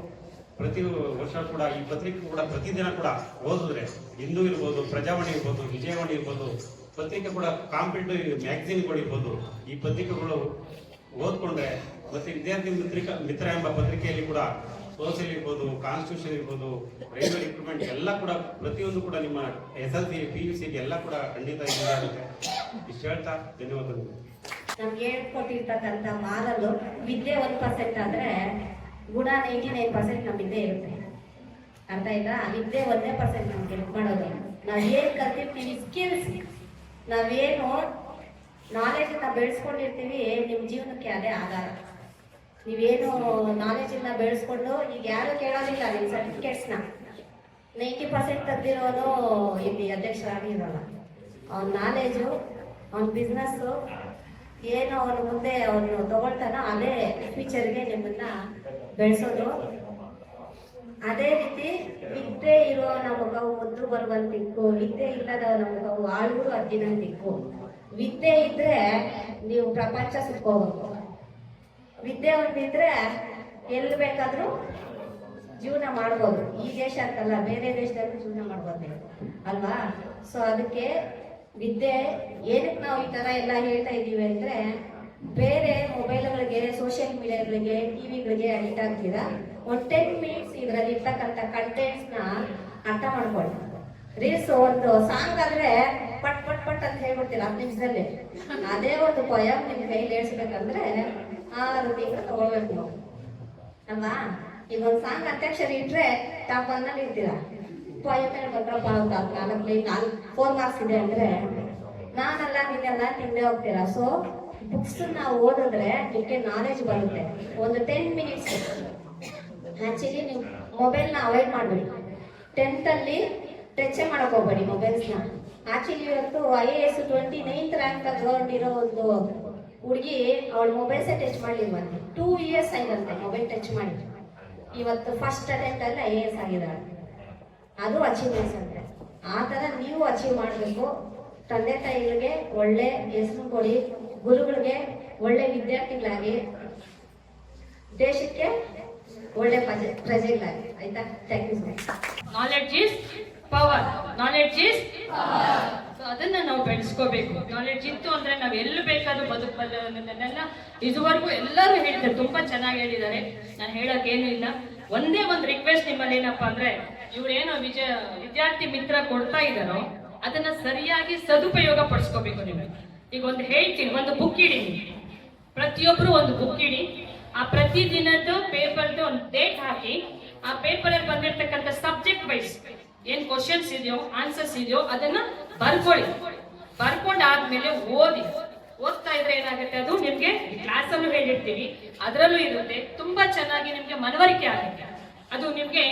ಪ್ರತಿ ವರ್ಷ ಕೂಡ, ಈ ಪತ್ರಿಕೆ ಕೂಡ ಪ್ರತಿದಿನ ಕೂಡ ಓದಿದ್ರೆ, ಹಿಂದೂ ಇರ್ಬೋದು, ಪ್ರಜಾವಾಣಿ ಇರ್ಬೋದು, ವಿಜಯವಾಣಿ ಇರ್ಬೋದು, ಪತ್ರಿಕೆ ಕೂಡ ಕಾಂಪಿಟೇಟಿವ್ ಮ್ಯಾಗಝಿನ್ಗಳು ಇರ್ಬೋದು ಈ ಪತ್ರಿಕೆಗಳು ಓದ್ಕೊಂಡ್ರೆ, ಮತ್ತೆ ವಿದ್ಯಾರ್ಥಿ ಮಿತ್ರಿಕ, ಮಿತ್ರ ಎಂಬ ಪತ್ರಿಕೆಯಲ್ಲಿ ಕೂಡ ಸೋಷಿಯಲ್ ಇರ್ಬೋದು ಕಾನ್ಸ್ಟಿಟ್ಯೂಷನ್ ಇರ್ಬೋದು ರೈಲ್ವೆ ರಿಕ್ರೂಟ್ಮೆಂಟ್ ಎಲ್ಲ ಕೂಡ ಪ್ರತಿಯೊಂದು ಕೂಡ ನಿಮ್ಮ S L C P U ಸಿಗೆ ಎಲ್ಲ ಕೂಡ ಖಂಡಿತ ಇಷ್ಟು ಹೇಳ್ತಾ, ಧನ್ಯವಾದಗಳು. ನಮ್ಗೆ ಹೇಳ್ಕೊಟ್ಟಿರ್ತಕ್ಕಂಥ ವಿದ್ಯೆ ಒಂದು ಪರ್ಸೆಂಟ್ ಆದ್ರೆ ಗುಣ ನೈಂಟಿ ನೈನ್ ಪರ್ಸೆಂಟ್ ನಮ್ಮಿಂದೇ ಇರುತ್ತೆ. ಅರ್ಥ ಆಯ್ತಾ? ನಿದ್ದೆ ಒಂದೇ ಪರ್ಸೆಂಟ್ ನಮ್ಗೆ ಹೆಲ್ಪ್ ಮಾಡೋದು. ನಾವು ಏನು ಕಲ್ತಿರ್ತೀವಿ ಸ್ಕಿಲ್ಸ್ ನಾವೇನು ನಾಲೆಜ್ನ ಬೆಳೆಸ್ಕೊಂಡಿರ್ತೀವಿ ನಿಮ್ಮ ಜೀವನಕ್ಕೆ ಅದೇ ಆಧಾರ. ನೀವೇನು ನಾಲೆಜ್ನ ಬೆಳೆಸ್ಕೊಂಡು, ಈಗ ಯಾರು ಕೇಳೋದಿಲ್ಲ ನಿಮ್ ಸರ್ಟಿಫಿಕೇಟ್ಸ್ನ. ನೈಂಟಿ ಪರ್ಸೆಂಟ್ ತೆಗ್ದಿರೋನು ಇಲ್ಲಿ ಅಧ್ಯಕ್ಷರಾಗಿ ಇರೋಲ್ಲ. ಅವ್ನ ನಾಲೆಜು ಅವ್ನ ಬಿಸ್ನೆಸ್ಸು ಏನು ಅವನು ಮುಂದೆ ಅವನು ತಗೊಳ್ತಾನೋ ಅದೇ ಫ್ಯೂಚರ್ಗೆ ನಿಮ್ಮನ್ನ ಬೆಳೆಸೋದು? ಅದೇ ರೀತಿ ವಿದ್ಯೆ ಇರೋ ನಮಗವು ಮುದ್ದು ಬರುವಂತಿಕ್ಕು ವಿದ್ಯೆ ಇಲ್ಲದ ನಮಗವು ಆಳುಗಳು ಅದ್ದಿನಂತಿಕ್ಕು ವಿದ್ಯೆ ಇದ್ರೆ ನೀವು ಪ್ರಪಂಚ ಸುತ್ಕೋಬೇಕು. ವಿದ್ಯೆ ಒಂದಿದ್ರೆ ಎಲ್ಲಿ ಬೇಕಾದ್ರೂ ಜೀವನ ಮಾಡ್ಬೋದು. ಈ ದೇಶ ಅಂತಲ್ಲ, ಬೇರೆ ದೇಶದಲ್ಲೂ ಜೀವನ ಮಾಡ್ಬೋದು ಅಲ್ವಾ? ಸೊ ಅದಕ್ಕೆ ವಿದ್ಯೆ, ಏನಕ್ಕೆ ನಾವು ಈ ಥರ ಎಲ್ಲ ಹೇಳ್ತಾ ಇದ್ದೀವಿ ಅಂದ್ರೆ ಬೇರೆ ಮೊಬೈಲ್ಗಳಿಗೆ ಸೋಷಿಯಲ್ ಮೀಡಿಯಾಗಳಿಗೆ ಟಿವಿಗಳಿಗೆ ಅಡಿಕ್ಟ್ ಆಗ್ತೀರಾ? ಒಂದು ಟೆನ್ ಮಿನಿಟ್ಸ್ ಇದರಲ್ಲಿ ಇರ್ತಕ್ಕಂಥ ಕಂಟೆಂಟ್ಸ್ನ ಅರ್ಥ ಮಾಡ್ಕೊಳ್ಳಿ. ರೀಲ್ಸ್ ಒಂದು ಸಾಂಗ್ ಆದ್ರೆ ಪಟ್ ಪಟ್ ಪಟ್ ಅಂತ ಹೇಳ್ಬಿಡ್ತೀರ ಹತ್ತು ನಿಮಿಷದಲ್ಲಿ? ಅದೇ ಒಂದು ಪೊಯಮ್ ನಿಮ್ ಕೈಲಿ ಹೇಳಿಸ್ಬೇಕಂದ್ರೆ ಆರು ತಿಂಗಳು ತಗೊಳ್ಬೇಕು ನೀವು. ಅಲ್ವಾ? ಈಗ ಒಂದು ಸಾಂಗ್ ಅತ್ಯಕ್ಷರ ಇಟ್ರೆ ಟಾಪ್ ಒನ್ ಇಡ್ತೀರಾ ಪೊಯಮ್ ಹೇಳ್ಬೇಕ್ರಪ್ಪ ಅಂತ ನಾಲ್ಕು ನಾಲ್ಕು ಫೋರ್ ಮಾರ್ಕ್ಸ್ ಇದೆ ಅಂದ್ರೆ ನಾನಲ್ಲ, ನಿನ್ನೆಲ್ಲ ತಿಂದೇ ಹೋಗ್ತೀರಾ? ಸೊ ಬುಕ್ಸ್ ನಾವು ಓದಿದ್ರೆ ನಿಮಗೆ ನಾಲೆಜ್ ಬರುತ್ತೆ. ಒಂದು ಟೆನ್ ಮಿನಿಟ್ಸ್ ಆಕ್ಚುಲಿ ನೀವು ಮೊಬೈಲ್ನ ಅವಾಯ್ಡ್ ಮಾಡಬೇಡಿ. ಟೆಂತಲ್ಲಿ ಟಚ್ ಮಾಡಕ್ ಹೋಗ್ಬೇಡಿ ಮೊಬೈಲ್ಸ್ನ ಆಕ್ಚುಲಿ ಇವತ್ತು I A S twenty ninth rank ತಗೊಂಡಿರೋ ಒಂದು ಹುಡುಗಿ ಅವಳ ಮೊಬೈಲ್ಸೇ ಟಚ್ ಮಾಡ್ಲಿಲ್ವಂತೆ ಟೂ ಇಯರ್ಸ್ ಆಗಿದಂತೆ ಮೊಬೈಲ್ ಟಚ್ ಮಾಡಿ. ಇವತ್ತು ಫಸ್ಟ್ ಅಟೆಂಪ್ಟ್ ಅಲ್ಲಿ ಐ ಎ ಎಸ್ ಆಗಿದ್ದಾಳೆ. ಅದು ಅಚೀವ್ಮೆಂಟ್ಸ್ ಅಂತೆ ಆ ಥರ ನೀವು ಅಚೀವ್ ಮಾಡಬೇಕು. ತಂದೆ ತಾಯಿಗಳಿಗೆ ಒಳ್ಳೆ ಹೆಸರು ಕೊಡಿ. ಗುರುಗಳಿಗೆ ಒಳ್ಳೆ ವಿದ್ಯಾರ್ಥಿಗಳಾಗಿ, ದೇಶಕ್ಕೆ ಒಳ್ಳೆ ಪ್ರಜೆ, ಪ್ರಜೆಗಳಾಗಿ. ಆಯ್ತಾ? Thank you knowledge is power knowledge is ಅದನ್ನ ನಾವು ಬೆಳೆಸ್ಕೋಬೇಕು. ನಾಲೆಡ್ಜ್ ಇತ್ತು ಅಂದ್ರೆ ನಾವು ಎಲ್ಲಿ ಬೇಕಾದ್ರೂ ಬದುಕಬಲ್ಲ ಅನ್ನೋದನ್ನೆಲ್ಲ ಇದುವರೆಗೂ ಎಲ್ಲರೂ ಹೇಳಿದ್ದಾರೆ ತುಂಬಾ ಚೆನ್ನಾಗಿ ಹೇಳಿದ್ದಾರೆ. ನಾನು ಹೇಳಕ್ ಏನು ಇಲ್ಲ. ಒಂದೇ ಒಂದು ರಿಕ್ವೆಸ್ಟ್ ನಿಮ್ಮಲ್ಲಿ ಏನಪ್ಪಾ ಅಂದ್ರೆ, ಇವ್ರೇನೋ ವಿಜಯ ವಿದ್ಯಾರ್ಥಿ ಮಿತ್ರ ಕೊಡ್ತಾ ಇದ್ದಾರೋ, ಅದನ್ನ ಸರಿಯಾಗಿ ಸದುಪಯೋಗ ಪಡಿಸ್ಕೋಬೇಕು ನೀವು. ಈಗ ಒಂದು ಹೇಳ್ತೀನಿ, ಒಂದು ಬುಕ್ ಇಡಿ ಪ್ರತಿಯೊಬ್ರು ಒಂದು ಬುಕ್ ಇಡಿ. ಆ ಪ್ರತಿ ದಿನದ್ದು ಪೇಪರ್ದು ಒಂದು ಡೇಟ್ ಹಾಕಿ, ಆ ಪೇಪರ್ ಅಲ್ಲಿ ಬಂದಿರ್ತಕ್ಕಂಥ ಸಬ್ಜೆಕ್ಟ್ ವೈಸ್ ಏನ್ ಕ್ವಶನ್ಸ್ ಇದೆಯೋ ಆನ್ಸರ್ಸ್ ಇದೆಯೋ ಅದನ್ನ ಬರ್ಕೊಳ್ಳಿ. ಬರ್ಕೊಂಡ್ ಆದ್ಮೇಲೆ ಓದಿ. ಓದ್ತಾ ಇದ್ರೆ ಏನಾಗುತ್ತೆ ಅದು? ನಿಮ್ಗೆ ಕ್ಲಾಸ್ ಅಲ್ಲೂ ಹೇಳಿರ್ತೀವಿ. ಅದರಲ್ಲೂ ಇರುತ್ತೆ. ತುಂಬಾ ಚೆನ್ನಾಗಿ ನಿಮ್ಗೆ ಮನವರಿಕೆ ಆಗುತ್ತೆ. ಅದು ನಿಮ್ಗೆ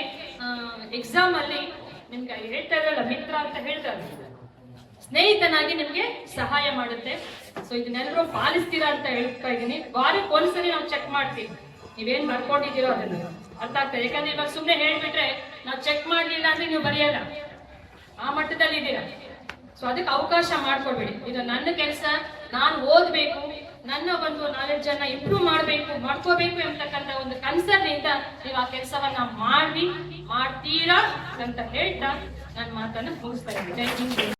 ಎಕ್ಸಾಮ್ ಅಲ್ಲಿ ನಿಮ್ಗೆ ಹೇಳ್ತಾ ಇದ್ರಲ್ಲ, ಮಿತ್ರ ಅಂತ ಹೇಳ್ತಾರೆ. ಸ್ನೇಹಿತನಾಗಿ ನಿಮಗೆ ಸಹಾಯ ಮಾಡುತ್ತೆ. ಸೊ ಇದನ್ನೆಲ್ಲರೂ ಪಾಲಿಸ್ತೀರಾ ಅಂತ ಹೇಳ್ತಾ ಇದ್ದೀನಿ. ವಾರಕ್ಕೆ ಒಂದ್ಸರಿ ನಾವು ಚೆಕ್ ಮಾಡ್ತೀವಿ. ನೀವೇನ್ ಮಾಡ್ಕೊಂಡಿದ್ದೀರೋ ಅದನ್ನ. ಅರ್ಥ ಆಗ್ತದೆ ಯಾಕಂದ್ರೆ ಇವಾಗ ಸುಮ್ಮನೆ ಹೇಳ್ಬಿಟ್ರೆ ನಾವು ಚೆಕ್ ಮಾಡಲಿಲ್ಲ ಅಂದ್ರೆ ನೀವು ಬರೆಯಲ್ಲ. ಆ ಮಟ್ಟದಲ್ಲಿ ಇದ್ದೀರಾ? ಸೊ ಅದಕ್ಕೆ ಅವಕಾಶ ಮಾಡ್ಕೊಡ್ಬೇಡಿ. ಇದು ನನ್ನ ಕೆಲಸ, ನಾನು ಓದ್ಬೇಕು. ನನ್ನ ಒಂದು ನಾಲೆಡ್ಜ್ ಅನ್ನ ಇಂಪ್ರೂವ್ ಮಾಡಬೇಕು, ಮಾಡ್ಕೋಬೇಕು ಎಂಬತಕ್ಕಂಥ ಒಂದು ಕನ್ಸರ್ನ್ ಇಂದ ನೀವು ಆ ಕೆಲಸವನ್ನ ಮಾಡಿ ಮಾಡ್ತೀರಾ ಅಂತ ಹೇಳ್ತಾ ನನ್ನ ಮಾತನ್ನು ಮುಗಿಸ್ತಾ ಇದ್ದೀನಿ.